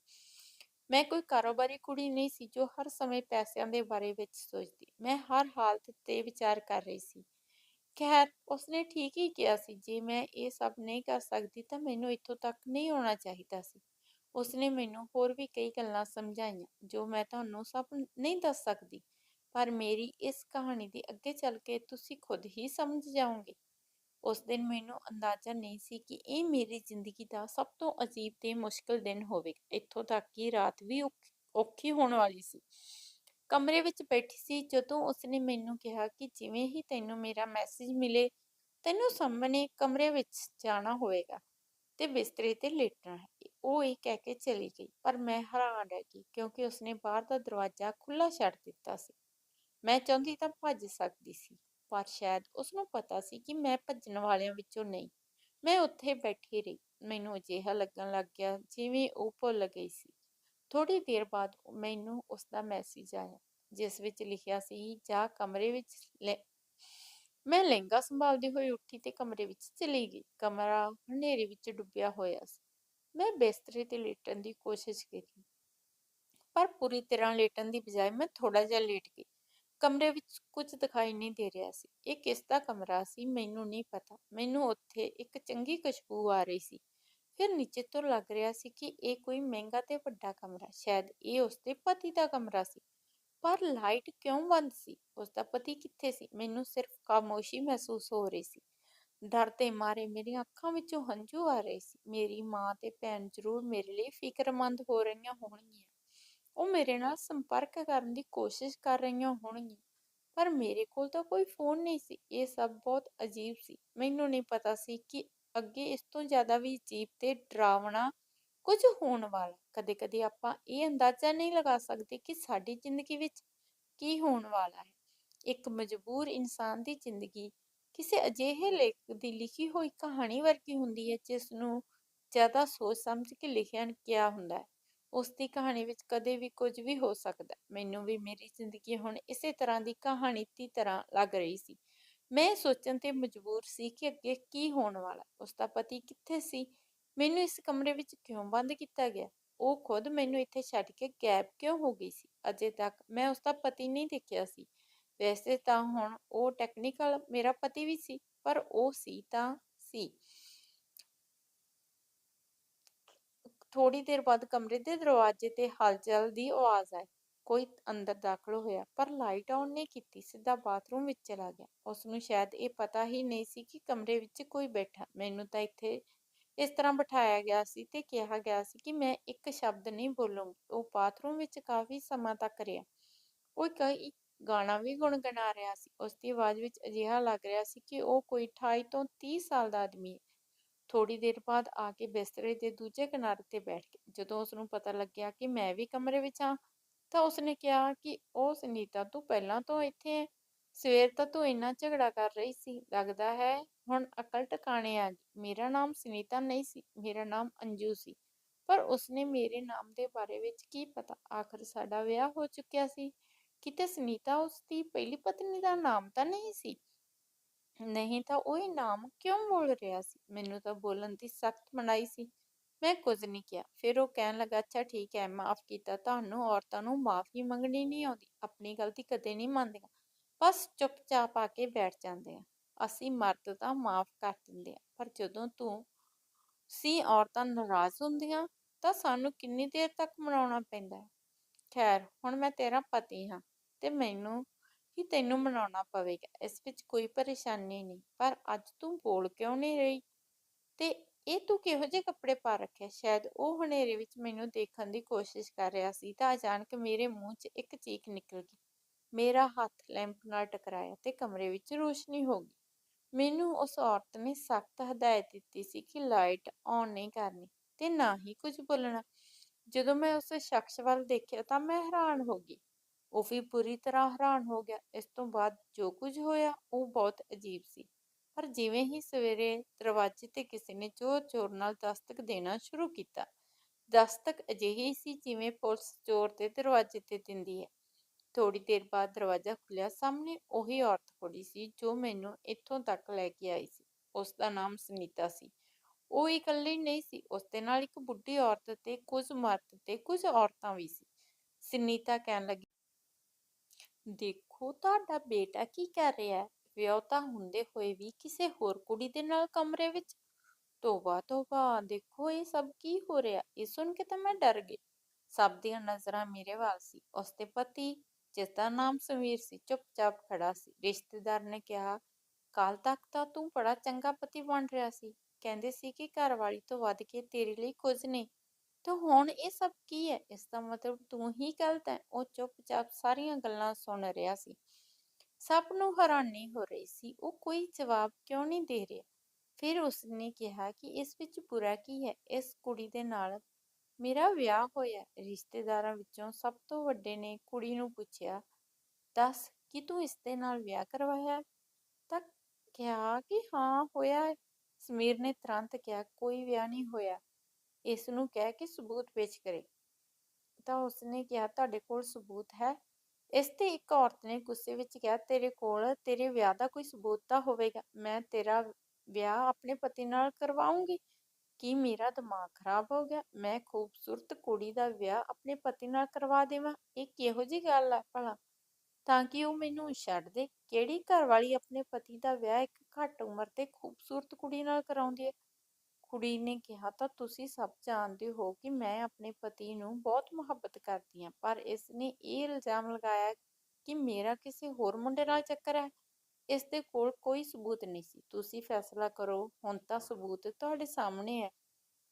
ਮੈਂ ਕੋਈ ਕਾਰੋਬਾਰੀ ਕੁੜੀ ਨਹੀਂ ਸੀ ਜੋ ਹਰ ਸਮੇਂ ਪੈਸਿਆਂ ਦੇ ਬਾਰੇ ਵਿੱਚ ਸੋਚਦੀ। ਮੈਂ ਹਰ ਹਾਲਤ ਤੇ ਵਿਚਾਰ ਕਰ ਰਹੀ ਸੀ। ਖੈਰ, ਉਸਨੇ ਠੀਕ ਹੀ ਕਿਹਾ ਸੀ, ਜੇ ਮੈਂ ਇਹ ਸਭ ਨਹੀਂ ਕਰ ਸਕਦੀ ਤਾਂ ਮੈਨੂੰ ਇੱਥੋਂ ਤੱਕ ਨਹੀਂ ਆਉਣਾ ਚਾਹੀਦਾ ਸੀ। ਉਸਨੇ ਮੈਨੂੰ ਹੋਰ ਵੀ ਕਈ ਗੱਲਾਂ ਸਮਝਾਈਆਂ, ਜੋ ਮੈਂ ਤੁਹਾਨੂੰ ਸਭ ਨਹੀਂ ਦੱਸ ਸਕਦੀ, ਪਰ ਮੇਰੀ ਇਸ ਕਹਾਣੀ ਦੇ ਅੱਗੇ ਚੱਲ ਕੇ ਤੁਸੀਂ ਖੁਦ ਹੀ ਸਮਝ ਜਾਓਗੇ। ਉਸ ਦਿਨ ਮੈਨੂੰ ਅੰਦਾਜ਼ਾ ਨਹੀਂ ਸੀ ਕਿ ਇਹ ਮੇਰੀ ਜ਼ਿੰਦਗੀ ਦਾ ਸਭ ਤੋਂ ਅਜੀਬ ਤੇ ਮੁਸ਼ਕਲ ਦਿਨ ਹੋਵੇਗਾ ਇੱਥੋਂ ਤੱਕ ਕਿ ਰਾਤ ਵੀ ਔਖੀ ਹੋਣ ਵਾਲੀ ਸੀ। ਕਮਰੇ ਵਿੱਚ ਬੈਠੀ ਸੀ ਜਦੋਂ ਉਸਨੇ ਮੈਨੂੰ ਕਿਹਾ ਕਿ ਜਿਵੇਂ ਹੀ ਤੈਨੂੰ ਮੇਰਾ ਮੈਸੇਜ ਮਿਲੇ, ਤੈਨੂੰ ਸਾਹਮਣੇ ਕਮਰੇ ਵਿੱਚ ਜਾਣਾ ਹੋਵੇਗਾ ਤੇ ਬਿਸਤਰੇ ਤੇ ਲੇਟਣਾ ਹੈ। ਉਹ ਇਹ ਕਹਿ ਕੇ ਚਲੀ ਗਈ, ਪਰ ਮੈਂ ਹੈਰਾਨ ਰਹਿ ਗਈ ਕਿਉਂਕਿ ਉਸਨੇ ਬਾਹਰ ਦਾ ਦਰਵਾਜ਼ਾ ਖੁੱਲਾ ਛੱਡ ਦਿੱਤਾ ਸੀ। ਮੈਂ ਚਾਹੁੰਦੀ ਤਾਂ ਭੱਜ ਸਕਦੀ ਸੀ। ਪਰ ਸ਼ਾਇਦ ਉਸਨੂੰ ਪਤਾ ਸੀ ਕਿ ਮੈਂ ਭੱਜਣ ਵਾਲਿਆਂ ਵਿੱਚੋਂ ਨਹੀਂ। ਮੈਂ ਉੱਥੇ ਬੈਠੀ ਰਹੀ। ਮੈਨੂੰ ਅਜਿਹਾ ਲੱਗਣ ਲੱਗ ਗਿਆ ਜਿਵੇਂ ਉਹ ਭੁੱਲ ਗਈ ਸੀ। ਥੋੜੀ ਦੇਰ ਬਾਅਦ ਮੈਨੂੰ ਉਸ ਦਾ ਮੈਸੇਜ ਆਇਆ, ਜਿਸ ਵਿੱਚ ਲਿਖਿਆ ਸੀ, ਜਾ ਕਮਰੇ ਵਿੱਚ ਲੈ ਮੈਂ ਲਹਿੰਗਾ ਸੰਭਾਲਦੀ ਹੋਈ ਉੱਠੀ ਤੇ ਕਮਰੇ ਵਿੱਚ ਚਲੀ ਗਈ। ਕਮਰਾ ਹਨੇਰੇ ਵਿੱਚ ਡੁੱਬਿਆ ਹੋਇਆ ਸੀ। ਮੈਂ ਬਿਸਤਰੇ ਤੇ ਲੇਟਣ ਦੀ ਕੋਸ਼ਿਸ਼ ਕੀਤੀ। ਪਰ ਪੂਰੀ ਤਰ੍ਹਾਂ ਲੇਟਣ ਦੀ ਬਜਾਏ ਮੈਂ ਥੋੜਾ ਜਿਹਾ ਲੇਟ ਗਈ। ਕਮਰੇ ਵਿੱਚ ਕੁਝ ਦਿਖਾਈ ਨਹੀਂ ਦੇ ਰਿਹਾ ਸੀ। ਇਹ ਕਿਸ ਦਾ ਕਮਰਾ ਸੀ ਮੈਨੂੰ ਨਹੀਂ ਪਤਾ। ਮੈਨੂੰ ਉੱਥੇ ਇੱਕ ਚੰਗੀ ਖੁਸ਼ਬੂ ਆ ਰਹੀ ਸੀ। ਫਿਰ ਨੀਚੇ ਤੋਂ ਲੱਗ ਰਿਹਾ ਸੀ ਕਿ ਇਹ ਕੋਈ ਮਹਿੰਗਾ ਤੇ ਵੱਡਾ ਕਮਰਾ, ਸ਼ਾਇਦ ਇਹ ਉਸਦੇ ਪਤੀ ਦਾ ਕਮਰਾ ਸੀ। ਪਰ ਲਾਈਟ ਕਿਉਂ ਬੰਦ ਸੀ? ਉਸਦਾ ਪਤੀ ਕਿੱਥੇ ਸੀ? ਮੈਨੂੰ ਸਿਰਫ ਖਾਮੋਸ਼ੀ ਮਹਿਸੂਸ ਹੋ ਰਹੀ ਸੀ। ਡਰ ਦੇ ਮਾਰੇ ਮੇਰੀਆਂ ਅੱਖਾਂ ਵਿੱਚੋਂ ਹੰਝੂ ਆ ਰਹੇ ਸੀ। ਮੇਰੀ ਮਾਂ ਤੇ ਭੈਣ ਜ਼ਰੂਰ ਮੇਰੇ ਲਈ ਫਿਕਰਮੰਦ ਹੋ ਰਹੀਆਂ ਹੋਣਗੀਆਂ। ਉਹ ਮੇਰੇ ਨਾਲ ਸੰਪਰਕ ਕਰਨ ਦੀ ਕੋਸ਼ਿਸ਼ ਕਰ ਰਹੀਆਂ ਹੋਣਗੀਆਂ। ਪਰ ਮੇਰੇ ਕੋਲ ਤਾਂ ਕੋਈ ਫੋਨ ਨਹੀਂ ਸੀ। ਇਹ ਸਭ ਬਹੁਤ ਅਜੀਬ ਸੀ। ਮੈਨੂੰ ਨਹੀਂ ਪਤਾ ਸੀ ਕਿ ਅੱਗੇ ਇਸ ਤੋਂ ਜ਼ਿਆਦਾ ਵੀ ਅਜੀਬ ਤੇ ਡਰਾਵਣਾ ਕੁਝ ਹੋਣ ਵਾਲਾ ਕਦੇ-ਕਦੇ ਆਪਾਂ ਇਹ ਅੰਦਾਜ਼ਾ ਨਹੀਂ ਲਗਾ ਸਕਦੇ ਕਿ ਸਾਡੀ ਜ਼ਿੰਦਗੀ ਵਿੱਚ ਕੀ ਹੋਣ ਵਾਲਾ ਹੈ। ਇੱਕ ਮਜਬੂਰ ਇਨਸਾਨ ਦੀ ਜ਼ਿੰਦਗੀ ਕਿਸੇ ਅਜਿਹੇ ਲੇਖਕ ਦੀ ਲਿਖੀ ਹੋਈ ਕਹਾਣੀ ਵਰਗੀ ਹੁੰਦੀ ਹੈ, ਜਿਸ ਨੂੰ ਜ਼ਿਆਦਾ ਸੋਚ ਸਮਝ ਕੇ ਲਿਖਿਆ ਗਿਆ ਹੁੰਦਾ ਹੈ। ਉਸ ਦੀ ਕਹਾਣੀ ਵਿੱਚ ਕਦੇ ਵੀ ਕੁਝ ਵੀ ਹੋ ਸਕਦਾ। ਮੈਨੂੰ ਵੀ ਮੇਰੀ ਜ਼ਿੰਦਗੀ ਹੁਣ ਇਸੇ ਤਰ੍ਹਾਂ ਦੀ ਕਹਾਣੀ ਦੀ ਤਰ੍ਹਾਂ ਲੱਗ ਰਹੀ ਸੀ। ਮੈਂ ਸੋਚਣ ਤੇ ਮਜਬੂਰ ਸੀ ਕਿ ਅੱਗੇ ਕੀ ਹੋਣ ਵਾਲਾ ਉਸ ਦਾ ਪਤੀ ਕਿੱਥੇ ਸੀ? ਮੈਨੂੰ ਇਸ ਕਮਰੇ ਵਿੱਚ ਕਿਉਂ ਬੰਦ ਕੀਤਾ ਗਿਆ? ਉਹ ਖੁਦ ਮੈਨੂੰ ਇੱਥੇ ਛੱਡ ਕੇ ਗਾਇਬ ਕਿਉਂ ਹੋ ਗਈ ਸੀ? ਅਜੇ ਤੱਕ ਮੈਂ ਉਸ ਦਾ ਪਤੀ ਨਹੀਂ ਦੇਖਿਆ ਸੀ। ਵੈਸੇ ਤਾਂ ਹੁਣ ਉਹ ਟੈਕਨੀਕਲ ਮੇਰਾ ਪਤੀ ਵੀ ਸੀ, ਪਰ ਉਹ ਸੀ ਤਾਂ ਸੀ। ਥੋੜੀ ਦੇਰ ਬਾਅਦ ਕਮਰੇ ਦੇ ਦਰਵਾਜ਼ੇ ਤੇ ਹਲਚਲ ਦੀ ਆਵਾਜ਼ ਆਈ। ਕੋਈ ਅੰਦਰ ਦਾਖਲ ਹੋਇਆ, ਪਰ ਲਾਈਟ ਆਨ ਨਹੀਂ ਕੀਤੀ, ਸਿੱਧਾ ਬਾਥਰੂਮ ਵਿੱਚ ਚਲਾ ਗਿਆ। ਉਸ ਨੂੰ ਸ਼ਾਇਦ ਇਹ ਪਤਾ ਹੀ ਨਹੀਂ ਸੀ ਕਿ ਕਮਰੇ ਵਿੱਚ ਕੋਈ ਬੈਠਾ। ਮੈਨੂੰ ਤਾਂ ਇੱਥੇ ਇਸ ਤਰ੍ਹਾਂ ਬਿਠਾਇਆ ਗਿਆ ਸੀ ਤੇ ਕਿਹਾ ਗਿਆ ਸੀ ਕਿ ਮੈਂ ਇੱਕ ਸ਼ਬਦ ਨਹੀਂ ਬੋਲੂੰਗੀ। ਉਹ ਬਾਥਰੂਮ ਵਿੱਚ ਕਾਫੀ ਸਮਾਂ ਤੱਕ ਰਿਹਾ। ਉਹ ਕਈ ਗਾਣਾ ਵੀ ਗੁਣਗੁਣਾ ਰਿਹਾ ਸੀ। ਉਸ ਦੀ ਆਵਾਜ਼ ਵਿੱਚ ਅਜਿਹਾ ਲੱਗ ਰਿਹਾ ਸੀ ਕਿ ਉਹ ਕੋਈ 28 ਤੋਂ 30 ਸਾਲ ਦਾ ਆਦਮੀ ਹੈ। ਥੋੜੀ ਦੇਰ ਬਾਅਦ ਆ ਕੇ ਬਿਸਤਰੇ ਦੇ ਦੂਜੇ ਕਿਨਾਰੇ ਤੇ ਬੈਠ ਗਿਆ ਜਦੋਂ ਉਸ ਨੂੰ ਪਤਾ ਲੱਗਿਆ ਕਿ ਮੈਂ ਵੀ ਕਮਰੇ ਵਿੱਚ ਹਾਂ, ਤਾਂ ਉਸਨੇ ਕਿਹਾ ਕਿ ਉਹ ਸੁਨੀਤਾ ਤੂੰ ਪਹਿਲਾਂ ਤੋਂ ਇੱਥੇ ਹੈ। ਸਵੇਰ ਤਾਂ ਤੂੰ ਇੰਨਾ ਝਗੜਾ ਕਰ ਰਹੀ ਸੀ। ਲੱਗਦਾ ਹੈ ਹੁਣ ਅਕਲ ਟਿਕਾਣੇ ਆ ਗਈ। ਮੇਰਾ ਨਾਮ ਸੁਨੀਤਾ ਨਹੀਂ ਸੀ, ਮੇਰਾ ਨਾਮ ਅੰਜੂ ਸੀ। ਪਰ ਉਸਨੇ ਮੇਰੇ ਨਾਮ ਦੇ ਬਾਰੇ ਵਿੱਚ ਕੀ ਪਤਾ? ਆਖਰ ਸਾਡਾ ਵਿਆਹ ਹੋ ਚੁੱਕਿਆ ਸੀ। ਕਿਤੇ ਸੁਨੀਤਾ ਉਸ ਦੀ ਪਹਿਲੀ ਪਤਨੀ ਦਾ ਨਾਮ ਤਾਂ ਨਹੀਂ ਸੀ? ਨਹੀਂ ਤਾਂ ਉਹ ਇਹ ਕਿਉਂ ਬੋਲ ਰਿਹਾ ਸੀ ਮੈਨੂੰ ਤਾਂ ਬੋਲਣ ਦੀ ਸਖਤ ਮਨਾਹੀ ਸੀ ਮੈਂ ਕੁਝ ਨਹੀਂ ਕਿਹਾ ਫਿਰ ਉਹ ਕਹਿਣ ਲੱਗਾ ਅੱਛਾ ਠੀਕ ਹੈ ਮਾਫ ਕੀਤਾ ਤੁਹਾਨੂੰ ਔਰਤਾਂ ਨੂੰ ਮਾਫੀ ਮੰਗਣੀ ਨਹੀਂ ਆਉਂਦੀ ਆਪਣੀ ਗਲਤੀ ਕਦੇ ਨਹੀਂ ਮੰਨਦੀਆਂ ਬਸ ਚੁੱਪਚਾਪ ਆ ਕੇ ਬੈਠ ਜਾਂਦੇ ਆ ਅਸੀਂ ਮਰਦ ਤਾਂ ਮਾਫ ਕਰ ਦਿੰਦੇ ਆ ਪਰ ਜਦੋਂ ਤੂੰ ਸੀ ਔਰਤਾਂ ਨਾਰਾਜ਼ ਹੁੰਦੀਆਂ ਤਾਂ ਸਾਨੂੰ ਕਿੰਨੀ ਦੇਰ ਤੱਕ ਮਨਾਉਣਾ ਪੈਂਦਾ ਖੈਰ ਹੁਣ ਮੈਂ ਤੇਰਾ ਪਤੀ ਹਾਂ ਤੇ ਮੈਨੂੰ ਹੀ ਤੈਨੂੰ ਮਨਾਉਣਾ ਪਵੇਗਾ, ਇਸ ਵਿੱਚ ਕੋਈ ਪਰੇਸ਼ਾਨੀ ਨਹੀਂ। ਪਰ ਅੱਜ ਤੂੰ ਬੋਲ ਕਿਉਂ ਨਹੀਂ ਰਹੀ? ਤੇ ਇਹ ਤੂੰ ਕਿਹੋ ਜਿਹੇ ਕੱਪੜੇ ਪਾ ਰੱਖੇ ਸ਼ਾਇਦ ਉਹ ਹਨੇਰੇ ਵਿੱਚ ਮੈਨੂੰ ਦੇਖਣ ਦੀ ਕੋਸ਼ਿਸ਼ ਕਰ ਰਿਹਾ ਸੀ ਤਾਂ ਅਚਾਨਕ ਮੇਰੇ ਮੂੰਹ 'ਚ ਇੱਕ ਚੀਕ ਨਿਕਲ ਗਈ। ਮੇਰਾ ਹੱਥ ਲੈਂਪ ਨਾਲ ਟਕਰਾਇਆ ਤੇ ਕਮਰੇ ਵਿੱਚ ਰੋਸ਼ਨੀ ਹੋ ਗਈ। ਮੈਨੂੰ ਉਸ ਔਰਤ ਨੇ ਸਖਤ ਹਦਾਇਤ ਦਿੱਤੀ ਸੀ ਕਿ ਲਾਈਟ ਔਨ ਨਹੀਂ ਕਰਨੀ ਤੇ ਨਾ ਹੀ ਕੁਝ ਬੋਲਣਾ। ਜਦੋਂ ਮੈਂ ਉਸ ਸ਼ਖਸ ਵੱਲ ਦੇਖਿਆ ਤਾਂ ਮੈਂ ਹੈਰਾਨ ਹੋ ਗਈ। ਉਹ ਵੀ ਪੂਰੀ ਤਰ੍ਹਾਂ ਹੈਰਾਨ ਹੋ ਗਿਆ ਇਸ ਤੋਂ ਬਾਅਦ ਜੋ ਕੁਝ ਹੋਇਆ ਉਹ ਬਹੁਤ ਅਜੀਬ ਸੀ ਪਰ ਜਿਵੇਂ ਹੀ ਸਵੇਰੇ ਦਰਵਾਜ਼ੇ ਤੇ ਕਿਸੇ ਨੇ ਜ਼ੋਰ-ਜ਼ੋਰ ਨਾਲ ਦਸਤਕ ਦੇਣਾ ਸ਼ੁਰੂ ਕੀਤਾ ਦਸਤਕ ਅਜਿਹੀ ਸੀ ਜਿਵੇਂ ਪੁਲਿਸ ਜ਼ੋਰ ਤੇ ਦਰਵਾਜ਼ੇ ਤੇ ਦਿੰਦੀ ਹੈ ਥੋੜੀ ਦੇਰ ਬਾਅਦ ਦਰਵਾਜ਼ਾ ਖੁੱਲਿਆ ਸਾਹਮਣੇ ਉਹੀ ਔਰਤ ਖੜੀ ਸੀ ਜੋ ਮੈਨੂੰ ਇੱਥੋਂ ਤੱਕ ਲੈ ਕੇ ਆਈ ਸੀ ਉਸ ਦਾ ਨਾਮ ਸੁਨੀਤਾ ਸੀ ਉਹ ਇਕੱਲੀ ਨਹੀਂ ਸੀ ਉਸ ਦੇ ਨਾਲ ਇੱਕ ਬੁੱਢੀ ਔਰਤ ਤੇ ਕੁਝ ਮਰਦ ਤੇ ਕੁਝ ਔਰਤਾਂ ਵੀ ਸੀ ਸੁਨੀਤਾ ਕਹਿਣ ਲੱਗੀ ਦੇਖੋ, ਤੁਹਾਡਾ ਬੇਟਾ ਕੀ ਕਰ ਰਿਹਾ ਹੈ? ਵਿਆਹੁਤਾ ਹੁੰਦੇ ਹੋਏ ਵੀ ਕਿਸੇ ਹੋਰ ਕੁੜੀ ਦੇ ਨਾਲ ਕਮਰੇ ਵਿੱਚ? ਤੋਬਾ ਤੋਬਾ, ਦੇਖੋ ਇਹ ਸਭ ਕੀ ਹੋ ਰਿਹਾ? ਇਹ ਸੁਣ ਕੇ ਤਾਂ ਮੈਂ ਡਰ ਗਈ। ਸਭ ਦੀਆਂ ਨਜ਼ਰਾਂ ਮੇਰੇ ਵੱਲ ਸੀ। ਉਸ ਦੇ ਪਤੀ, ਜਿਸ ਦਾ ਨਾਮ ਸਮੀਰ ਸੀ, ਚੁੱਪਚਾਪ ਖੜਾ ਸੀ। ਰਿਸ਼ਤੇਦਾਰ ਨੇ ਕਿਹਾ, ਕੱਲ ਤੱਕ ਤਾਂ ਤੂੰ ਬੜਾ ਚੰਗਾ ਪਤੀ ਬਣ ਰਿਹਾ ਸੀ। ਕਹਿੰਦੇ ਸੀ ਕਿ ਘਰਵਾਲੀ ਤੋਂ ਵੱਧ ਕੇ ਤੇਰੇ ਲਈ ਕੁਝ ਨਹੀਂ। ਤੇ ਹੁਣ ਇਹ ਸਭ ਕੀ ਹੈ? ਇਸ ਦਾ ਮਤਲਬ ਤੂੰ ਹੀ ਗਲਤ ਹੈ। ਉਹ ਚੁੱਪਚਾਪ ਸਾਰੀਆਂ ਗੱਲਾਂ ਸੁਣ ਰਿਹਾ ਸੀ। ਸਭ ਨੂੰ ਹੈਰਾਨੀ ਹੋ ਰਹੀ ਸੀ। ਉਹ ਕੋਈ ਜਵਾਬ ਕਿਉਂ ਨਹੀਂ ਦੇ ਰਿਹਾ? ਫਿਰ ਉਸਨੇ ਕਿਹਾ ਕਿ ਇਸ ਵਿੱਚ ਬੁਰਾ ਕੀ ਹੈ? ਇਸ ਕੁੜੀ ਦੇ ਨਾਲ ਮੇਰਾ ਵਿਆਹ ਹੋਇਆ ਰਿਸ਼ਤੇਦਾਰਾਂ ਵਿੱਚੋਂ ਸਭ ਤੋਂ ਵੱਡੇ ਨੇ। ਕੁੜੀ ਨੂੰ ਪੁੱਛਿਆ, ਦੱਸ, ਕਿ ਤੂੰ ਇਸ ਦੇ ਨਾਲ ਵਿਆਹ ਕਰਵਾਇਆ ਤਾਂ ਕਿਹਾ ਕਿ ਹਾਂ, ਹੋਇਆ ਸਮੀਰ ਨੇ ਤੁਰੰਤ ਕਿਹਾ, ਕੋਈ ਵਿਆਹ ਨਹੀਂ ਹੋਇਆ। ਇਸ ਨੂੰ ਕਹਿ ਕੇ ਸਬੂਤ ਪੇਸ਼ ਕਰੇ। ਤਾਂ ਉਸਨੇ ਕਿਹਾ, ਤੁਹਾਡੇ ਕੋਲ ਸਬੂਤ ਹੈ। ਇਸ ਤੇ ਇੱਕ ਔਰਤ ਨੇ ਗੁੱਸੇ ਵਿੱਚ ਕਿਹਾ, ਤੇਰੇ ਕੋਲ, ਤੇਰੇ ਵਿਆਹ ਦਾ ਕੋਈ ਸਬੂਤ ਤਾਂ ਹੋਵੇਗਾ। ਮੈਂ ਤੇਰਾ ਵਿਆਹ ਆਪਣੇ ਪਤੀ ਨਾਲ ਕਰਵਾਉਂਗੀ। ਕੀ ਮੇਰਾ ਦਿਮਾਗ ਖਰਾਬ ਹੋ ਗਿਆ? ਮੈਂ ਖੂਬਸੂਰਤ ਕੁੜੀ ਦਾ ਵਿਆਹ ਆਪਣੇ ਪਤੀ ਨਾਲ ਕਰਵਾ ਦੇਵਾਂ। ਇਹ ਕਿਹੋ ਜੀ ਗੱਲ ਹੈ ਭਲਾ? ਤਾਂ ਕਿ ਉਹ ਮੈਨੂੰ ਛੱਡ ਦੇ। ਕਿਹੜੀ ਘਰਵਾਲੀ ਆਪਣੇ ਪਤੀ ਦਾ ਵਿਆਹ ਇੱਕ ਘੱਟ ਉਮਰ ਤੇ ਖੂਬਸੂਰਤ ਕੁੜੀ ਨਾਲ ਕਰਾਉਂਦੀ ਹੈ? ਕੁੜੀ ਨੇ ਕਿਹਾ, ਤਾਂ ਤੁਸੀਂ ਸਭ ਜਾਣਦੇ ਹੋ ਕਿ ਮੈਂ ਆਪਣੇ ਪਤੀ ਨੂੰ ਬਹੁਤ ਮੁਹੱਬਤ ਕਰਦੀ ਹਾਂ, ਪਰ ਇਸ ਨੇ ਇਹ ਇਲਜ਼ਾਮ ਲਗਾਇਆ ਕਿ ਮੇਰਾ ਕਿਸੇ ਹੋਰ ਮੁੰਡੇ ਨਾਲ ਚੱਕਰ ਹੈ। ਇਸ ਦੇ ਕੋਲ ਕੋਈ ਸਬੂਤ ਨਹੀਂ ਸੀ। ਤੁਸੀਂ ਫੈਸਲਾ ਕਰੋ, ਹੁਣ ਤਾਂ ਸਬੂਤ ਤੁਹਾਡੇ ਸਾਹਮਣੇ ਹੈ।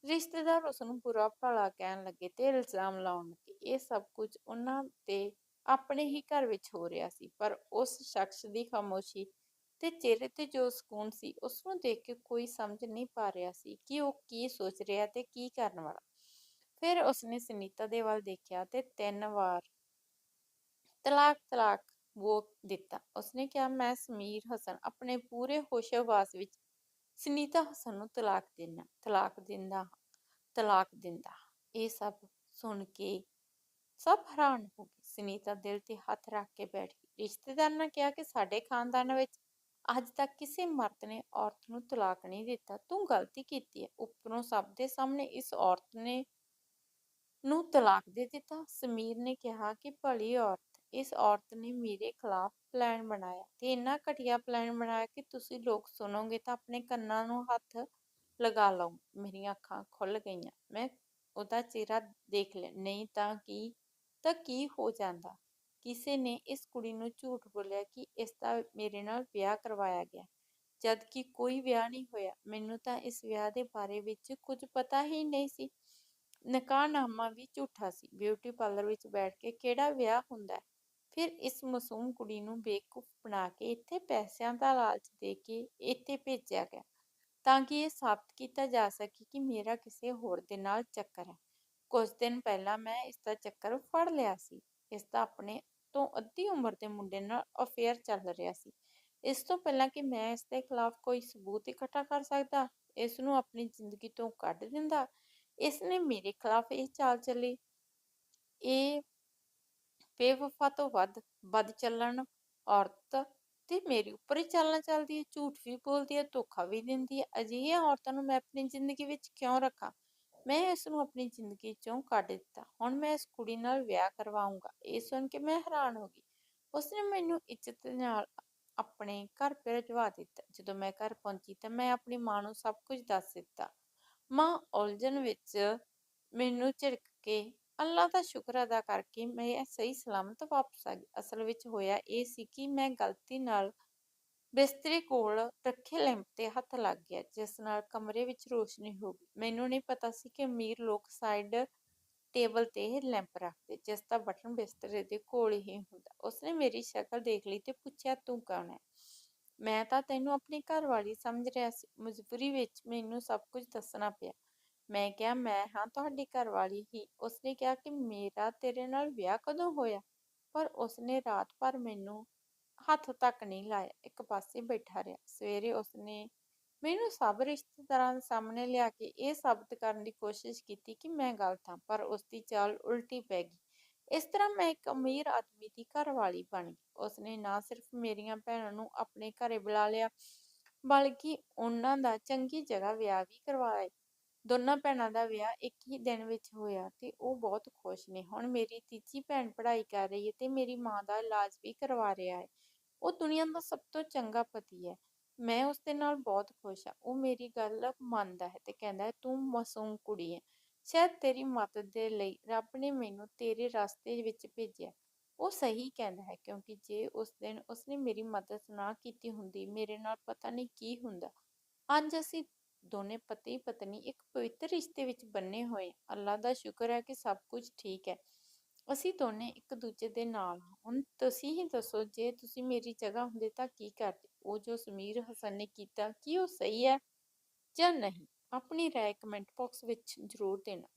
ਰਿਸ਼ਤੇਦਾਰ ਉਸ ਨੂੰ ਬੁਰਾ ਭਲਾ ਕਹਿਣ ਲੱਗੇ ਤੇ ਇਲਜ਼ਾਮ ਲਾਉਣ ਲੱਗੇ। ਇਹ ਸਭ ਕੁਝ ਉਹਨਾਂ ਦੇ ਆਪਣੇ ਹੀ ਘਰ ਵਿੱਚ ਹੋ ਰਿਹਾ ਸੀ, ਪਰ ਉਸ ਸ਼ਖਸ ਦੀ ਖਾਮੋਸ਼ੀ ਤੇ ਚਿਹਰੇ ਤੇ ਜੋ ਸਕੂਨ ਸੀ ਉਸ ਨੂੰ ਦੇਖ ਕੇ ਕੋਈ ਸਮਝ ਨਹੀਂ ਪਾ ਰਿਹਾ ਸੀ ਕਿ ਉਹ ਕੀ ਸੋਚ ਰਿਹਾ ਤੇ ਕੀ ਕਰਨ ਵਾਲਾ। ਫਿਰ ਉਸਨੇ ਸੁਨੀਤਾ ਦੇ ਵੱਲ ਦੇਖਿਆ ਤੇ ਤਿੰਨ ਵਾਰ ਤਲਾਕ ਤਲਾਕ वो ਦਿੱਤਾ। ਉਸਨੇ ਕਿਹਾ, ਮੈਂ ਸਮੀਰ ਹਸਨ, ਆਪਣੇ ਪੂਰੇ ਹੋਸ਼-ਹਵਾਸ ਵਿੱਚ ਸੁਨੀਤਾ ਹਸਨ ਨੂੰ ਤਲਾਕ ਦੇਣਾ ਤਲਾਕ ਦਿੰਦਾ ਤਲਾਕ ਦਿੰਦਾ ਇਹ ਸਭ ਸੁਣ ਕੇ ਸਭ ਹੈਰਾਨ ਹੋ ਗਏ। ਸੁਨੀਤਾ ਦਿਲ ਤੇ ਹੱਥ ਰੱਖ ਕੇ ਬੈਠ ਗਈ। ਰਿਸ਼ਤੇਦਾਰ ਨੇ ਕਿਹਾ ਕਿ ਸਾਡੇ ਖਾਨਦਾਨ ਵਿੱਚ ਅੱਜ ਤੱਕ ਕਿਸੇ ਮਰਦ ਨੇ ਔਰਤ ਨੂੰ ਤਲਾਕ ਨਹੀਂ ਦਿੱਤਾ। ਤੂੰ ਗਲਤੀ ਕੀਤੀ ਹੈ। ਉੱਪਰੋਂ ਸਭ ਦੇ ਸਾਹਮਣੇ ਇਸ ਔਰਤ ਨੇ ਨੂੰ ਤਲਾਕ ਦੇ ਦਿੱਤਾ। ਸਮੀਰ ਨੇ ਕਿਹਾ ਕਿ ਭਲੀ ਔਰਤ, ਇਸ ਔਰਤ ਨੇ ਮੇਰੇ ਖਿਲਾਫ ਪਲਾਨ ਬਣਾਇਆ। ਤੇ ਇੰਨਾ ਘਟੀਆ ਪਲਾਨ ਬਣਾਇਆ ਕਿ ਤੁਸੀਂ ਲੋਕ ਸੁਣੋਗੇ ਤਾਂ ਆਪਣੇ ਕੰਨਾਂ ਨੂੰ ਹੱਥ ਲਗਾ ਲਓ। ਮੇਰੀਆਂ ਅੱਖਾਂ ਖੁੱਲ ਗਈਆਂ। ਮੈਂ ਉਹਦਾ ਚਿਹਰਾ ਦੇਖ ਲਿਆ। ਨਹੀਂ ਤਾਂ ਕੀ ਤਾਂ ਕੀ ਹੋ ਜਾਂਦਾ? ਕਿਸੇ ਨੇ ਇਸ ਕੁੜੀ ਨੂੰ ਝੂਠ ਬੋਲਿਆ ਕਿ ਇਸ ਦਾ ਮੇਰੇ ਨਾਲ ਵਿਆਹ ਕਰਵਾਇਆ ਗਿਆ ਜਦ ਕਿ ਕੋਈ ਵਿਆਹ ਨਹੀਂ ਹੋਇਆ ਮੈਨੂੰ ਤਾਂ ਇਸ ਵਿਆਹ ਦੇ ਬਾਰੇ ਵਿੱਚ ਕੁਝ ਪਤਾ ਹੀ ਨਹੀਂ ਸੀ ਨਿਕਾਹਨਾਮਾ ਵੀ ਝੂਠਾ ਸੀ ਬਿਊਟੀ ਪਾਰਲਰ ਵਿੱਚ ਬੈਠ ਕੇ ਕਿਹੜਾ ਵਿਆਹ ਹੁੰਦਾ ਹੈ ਫਿਰ ਇਸ ਮਾਸੂਮ ਕੁੜੀ ਨੂੰ ਬੇਵਕੂਫ ਬਣਾ ਕੇ ਇੱਥੇ ਪੈਸਿਆਂ ਦਾ ਲਾਲਚ ਦੇ ਕੇ ਇੱਥੇ ਭੇਜਿਆ ਗਿਆ ਤਾਂ ਕਿ ਇਹ ਸਾਬਤ ਕੀਤਾ ਜਾ ਸਕੇ ਕਿ ਮੇਰਾ ਕਿਸੇ ਹੋਰ ਦੇ ਨਾਲ ਚੱਕਰ ਹੈ ਕੁਝ ਦਿਨ ਪਹਿਲਾਂ ਮੈਂ ਇਸ ਦਾ ਚੱਕਰ ਫੜ ਲਿਆ ਸੀ ਇਸ ਦਾ ਆਪਣੇ ਤੋਂ ਅੱਧੀ ਉਮਰ ਦੇ ਮੁੰਡੇ ਨਾਲ ਅਫੇਅਰ ਚੱਲ ਰਿਹਾ ਸੀ। ਇਸ ਤੋਂ ਪਹਿਲਾਂ ਕਿ ਮੈਂ ਇਸ ਦੇ ਖਿਲਾਫ ਕੋਈ ਸਬੂਤ ਇਕੱਠਾ ਕਰ ਸਕਦਾ, ਇਸ ਨੂੰ ਆਪਣੀ ਜ਼ਿੰਦਗੀ ਤੋਂ ਕੱਢ ਦਿੰਦਾ, ਇਸ ਨੇ ਮੇਰੇ ਖਿਲਾਫ ਇਹ ਚਾਲ ਚੱਲੀ। ਇਹ ਬੇਵਫਾ ਤੋਂ ਵੱਧ ਵੱਧ ਚੱਲਣ, ਔਰਤ ਤੇ ਮੇਰੇ ਉੱਪਰ ਹੀ ਚਾਲਾਂ ਚੱਲਦੀ ਹੈ ਝੂਠ ਵੀ ਬੋਲਦੀ ਹੈ, ਧੋਖਾ ਵੀ ਦਿੰਦੀ ਹੈ। ਅਜਿਹੀਆਂ ਔਰਤਾਂ ਨੂੰ ਮੈਂ ਆਪਣੀ ਜ਼ਿੰਦਗੀ ਵਿੱਚ ਕਿਉਂ ਰੱਖਾਂ? ਮੈਂ ਇਸ ਨੂੰ ਆਪਣੀ ਜ਼ਿੰਦਗੀ ਚੋਂ ਕੱਢ ਦਿੱਤਾ। ਹੁਣ ਮੈਂ ਇਸ ਕੁੜੀ ਨਾਲ ਵਿਆਹ ਕਰਵਾਉਂਗਾ ਇਹ ਸੁਣ ਕੇ ਮੈਂ ਹੈਰਾਨ ਹੋ ਗਈ। ਉਸਨੇ ਮੈਨੂੰ ਇੱਜ਼ਤ ਨਾਲ ਆਪਣੇ ਘਰ ਭੇਜਵਾ ਦਿੱਤਾ। ਜਦੋਂ ਮੈਂ ਘਰ ਪਹੁੰਚੀ ਤਾਂ ਮੈਂ ਆਪਣੀ ਮਾਂ ਨੂੰ ਸਭ ਕੁਝ ਦੱਸ ਦਿੱਤਾ। ਮਾਂ ਉਲਝਣ ਵਿੱਚ ਮੈਨੂੰ ਝਿੜਕ ਕੇ ਅੱਲਾ ਦਾ ਸ਼ੁਕਰ ਅਦਾ ਕਰਕੇ ਮੈਂ ਸਹੀ ਸਲਾਮਤ ਵਾਪਸ ਆ ਗਈ। ਅਸਲ ਵਿੱਚ ਹੋਇਆ ਇਹ ਸੀ ਕਿ ਮੈਂ ਗਲਤੀ ਨਾਲ ਬਿਸਤਰੇ ਕੋਲ ਰੱਖੇ ਲੈਂਪ ਤੇ ਹੱਥ ਲੱਗ ਗਿਆ, ਜਿਸ ਨਾਲ ਕਮਰੇ ਵਿੱਚ ਰੋਸ਼ਨੀ ਹੋ ਗਈ। ਮੈਨੂੰ ਨਹੀਂ ਪਤਾ ਸੀ ਕਿ ਅਮੀਰ ਲੋਕ ਸਾਈਡ ਟੇਬਲ ਤੇ ਲੈਂਪ ਰੱਖਦੇ, ਜਿਸ ਦਾ ਬਟਨ ਬਿਸਤਰੇ ਦੇ ਕੋਲ ਹੀ ਹੁੰਦਾ। ਉਸਨੇ ਮੇਰੀ ਸ਼ਕਲ ਦੇਖ ਲਈ ਤੇ ਪੁੱਛਿਆ, ਤੂੰ ਕੌਣ ਹੈ? ਮੈਂ ਤਾਂ ਤੈਨੂੰ ਆਪਣੀ ਘਰਵਾਲੀ ਸਮਝ ਰਿਹਾ ਸੀ। ਮਜਬੂਰੀ ਵਿੱਚ ਮੈਨੂੰ ਸਭ ਕੁਝ ਦੱਸਣਾ ਪਿਆ। ਮੈਂ ਕਿਹਾ, ਮੈਂ ਹਾਂ ਤੁਹਾਡੀ ਘਰਵਾਲੀ ਹੀ। ਉਸਨੇ ਕਿਹਾ ਕਿ, ਮੇਰਾ ਤੇਰੇ ਨਾਲ ਵਿਆਹ ਕਦੋਂ ਹੋਇਆ? ਪਰ ਉਸਨੇ ਰਾਤ ਭਰ ਮੈਨੂੰ ਹੱਥ ਤੱਕ ਨਹੀਂ ਲਾਇਆ, ਇੱਕ ਪਾਸੇ ਬੈਠਾ ਰਿਹਾ। ਸਵੇਰੇ ਉਸਨੇ ਮੈਨੂੰ ਸਭ ਰਿਸ਼ਤੇਦਾਰਾਂ ਸਾਹਮਣੇ ਲਿਆ ਕੇ ਇਹ ਸਾਬਤ ਕਰਨ ਦੀ ਕੋਸ਼ਿਸ਼ ਕੀਤੀ ਕਿ ਮੈਂ ਗਲਤ ਹਾਂ, ਪਰ ਉਸਦੀ ਚਾਲ ਉਲਟੀ ਪੈ ਗਈ। ਇਸ ਤਰ੍ਹਾਂ ਮੈਂ ਇੱਕ ਅਮੀਰ ਆਦਮੀ ਦੀ ਘਰਵਾਲੀ ਬਣ ਗਈ। ਉਸਨੇ ਨਾ ਸਿਰਫ ਮੇਰੀਆਂ ਭੈਣਾਂ ਨੂੰ ਆਪਣੇ ਘਰੇ ਬੁਲਾ ਲਿਆ, ਬਲਕਿ ਉਹਨਾਂ ਦਾ ਚੰਗੀ ਜਗ੍ਹਾ ਵਿਆਹ ਵੀ ਕਰਵਾਇਆ ਦੋਨਾਂ ਭੈਣਾਂ ਦਾ ਵਿਆਹ ਇੱਕ ਹੀ ਦਿਨ ਵਿੱਚ ਹੋਇਆ ਤੇ ਉਹ ਬਹੁਤ ਖੁਸ਼ ਨੇ। ਹੁਣ ਮੇਰੀ ਤੀਜੀ ਭੈਣ ਪੜ੍ਹਾਈ ਕਰ ਰਹੀ ਹੈ ਤੇ ਮੇਰੀ ਮਾਂ ਦਾ ਇਲਾਜ ਵੀ ਕਰਵਾ ਰਿਹਾ ਹੈ। ਉਹ ਦੁਨੀਆ ਦਾ ਸਭ ਤੋਂ ਚੰਗਾ ਪਤੀ ਹੈ। ਮੈਂ ਉਸ ਦੇ ਨਾਲ ਬਹੁਤ ਖੁਸ਼ ਹਾਂ। ਉਹ ਮੇਰੀ ਗੱਲ ਮੰਨਦਾ ਹੈ ਤੇ ਕਹਿੰਦਾ ਹੈ, ਤੂੰ ਮਾਸੂਮ ਕੁੜੀ ਹੈ। ਸ਼ਾਇਦ ਤੇਰੀ ਮਦਦ ਦੇ ਲਈ ਰੱਬ ਨੇ ਮੈਨੂੰ ਤੇਰੇ ਰਸਤੇ ਵਿੱਚ ਭੇਜਿਆ ਉਹ ਸਹੀ ਕਹਿੰਦਾ ਹੈ ਕਿਉਂਕਿ ਜੇ ਉਸ ਦਿਨ ਉਸਨੇ ਮੇਰੀ ਮਦਦ ਨਾ ਕੀਤੀ ਹੁੰਦੀ, ਮੇਰੇ ਨਾਲ ਪਤਾ ਨਹੀਂ ਕੀ ਹੁੰਦਾ। ਅੱਜ ਅਸੀਂ ਦੋਨੇ ਪਤੀ ਪਤਨੀ ਇੱਕ ਪਵਿੱਤਰ ਰਿਸ਼ਤੇ ਵਿੱਚ ਬੰਨੇ ਹੋਏ ਹਾਂ। ਅੱਲਾ ਦਾ ਸ਼ੁਕਰ ਹੈ ਕਿ ਸਭ ਕੁਝ ਠੀਕ ਹੈ। ਅਸੀਂ ਦੋਨੇ ਇੱਕ ਦੂਜੇ ਦੇ ਨਾਲ ਹਾਂ। ਹੁਣ ਤੁਸੀਂ ਹੀ ਦੱਸੋ, ਜੇ ਤੁਸੀਂ ਮੇਰੀ ਜਗ੍ਹਾ ਹੁੰਦੇ ਤਾਂ ਕੀ ਕਰਦੇ? ਉਹ ਜੋ ਸਮੀਰ ਹਸਨ ਨੇ ਕੀਤਾ, ਕੀ ਉਹ ਸਹੀ ਹੈ ਜਾਂ ਨਹੀਂ? ਆਪਣੀ ਰਾਏ ਕਮੈਂਟ ਬਾਕਸ ਵਿੱਚ ਜ਼ਰੂਰ ਦੇਣਾ।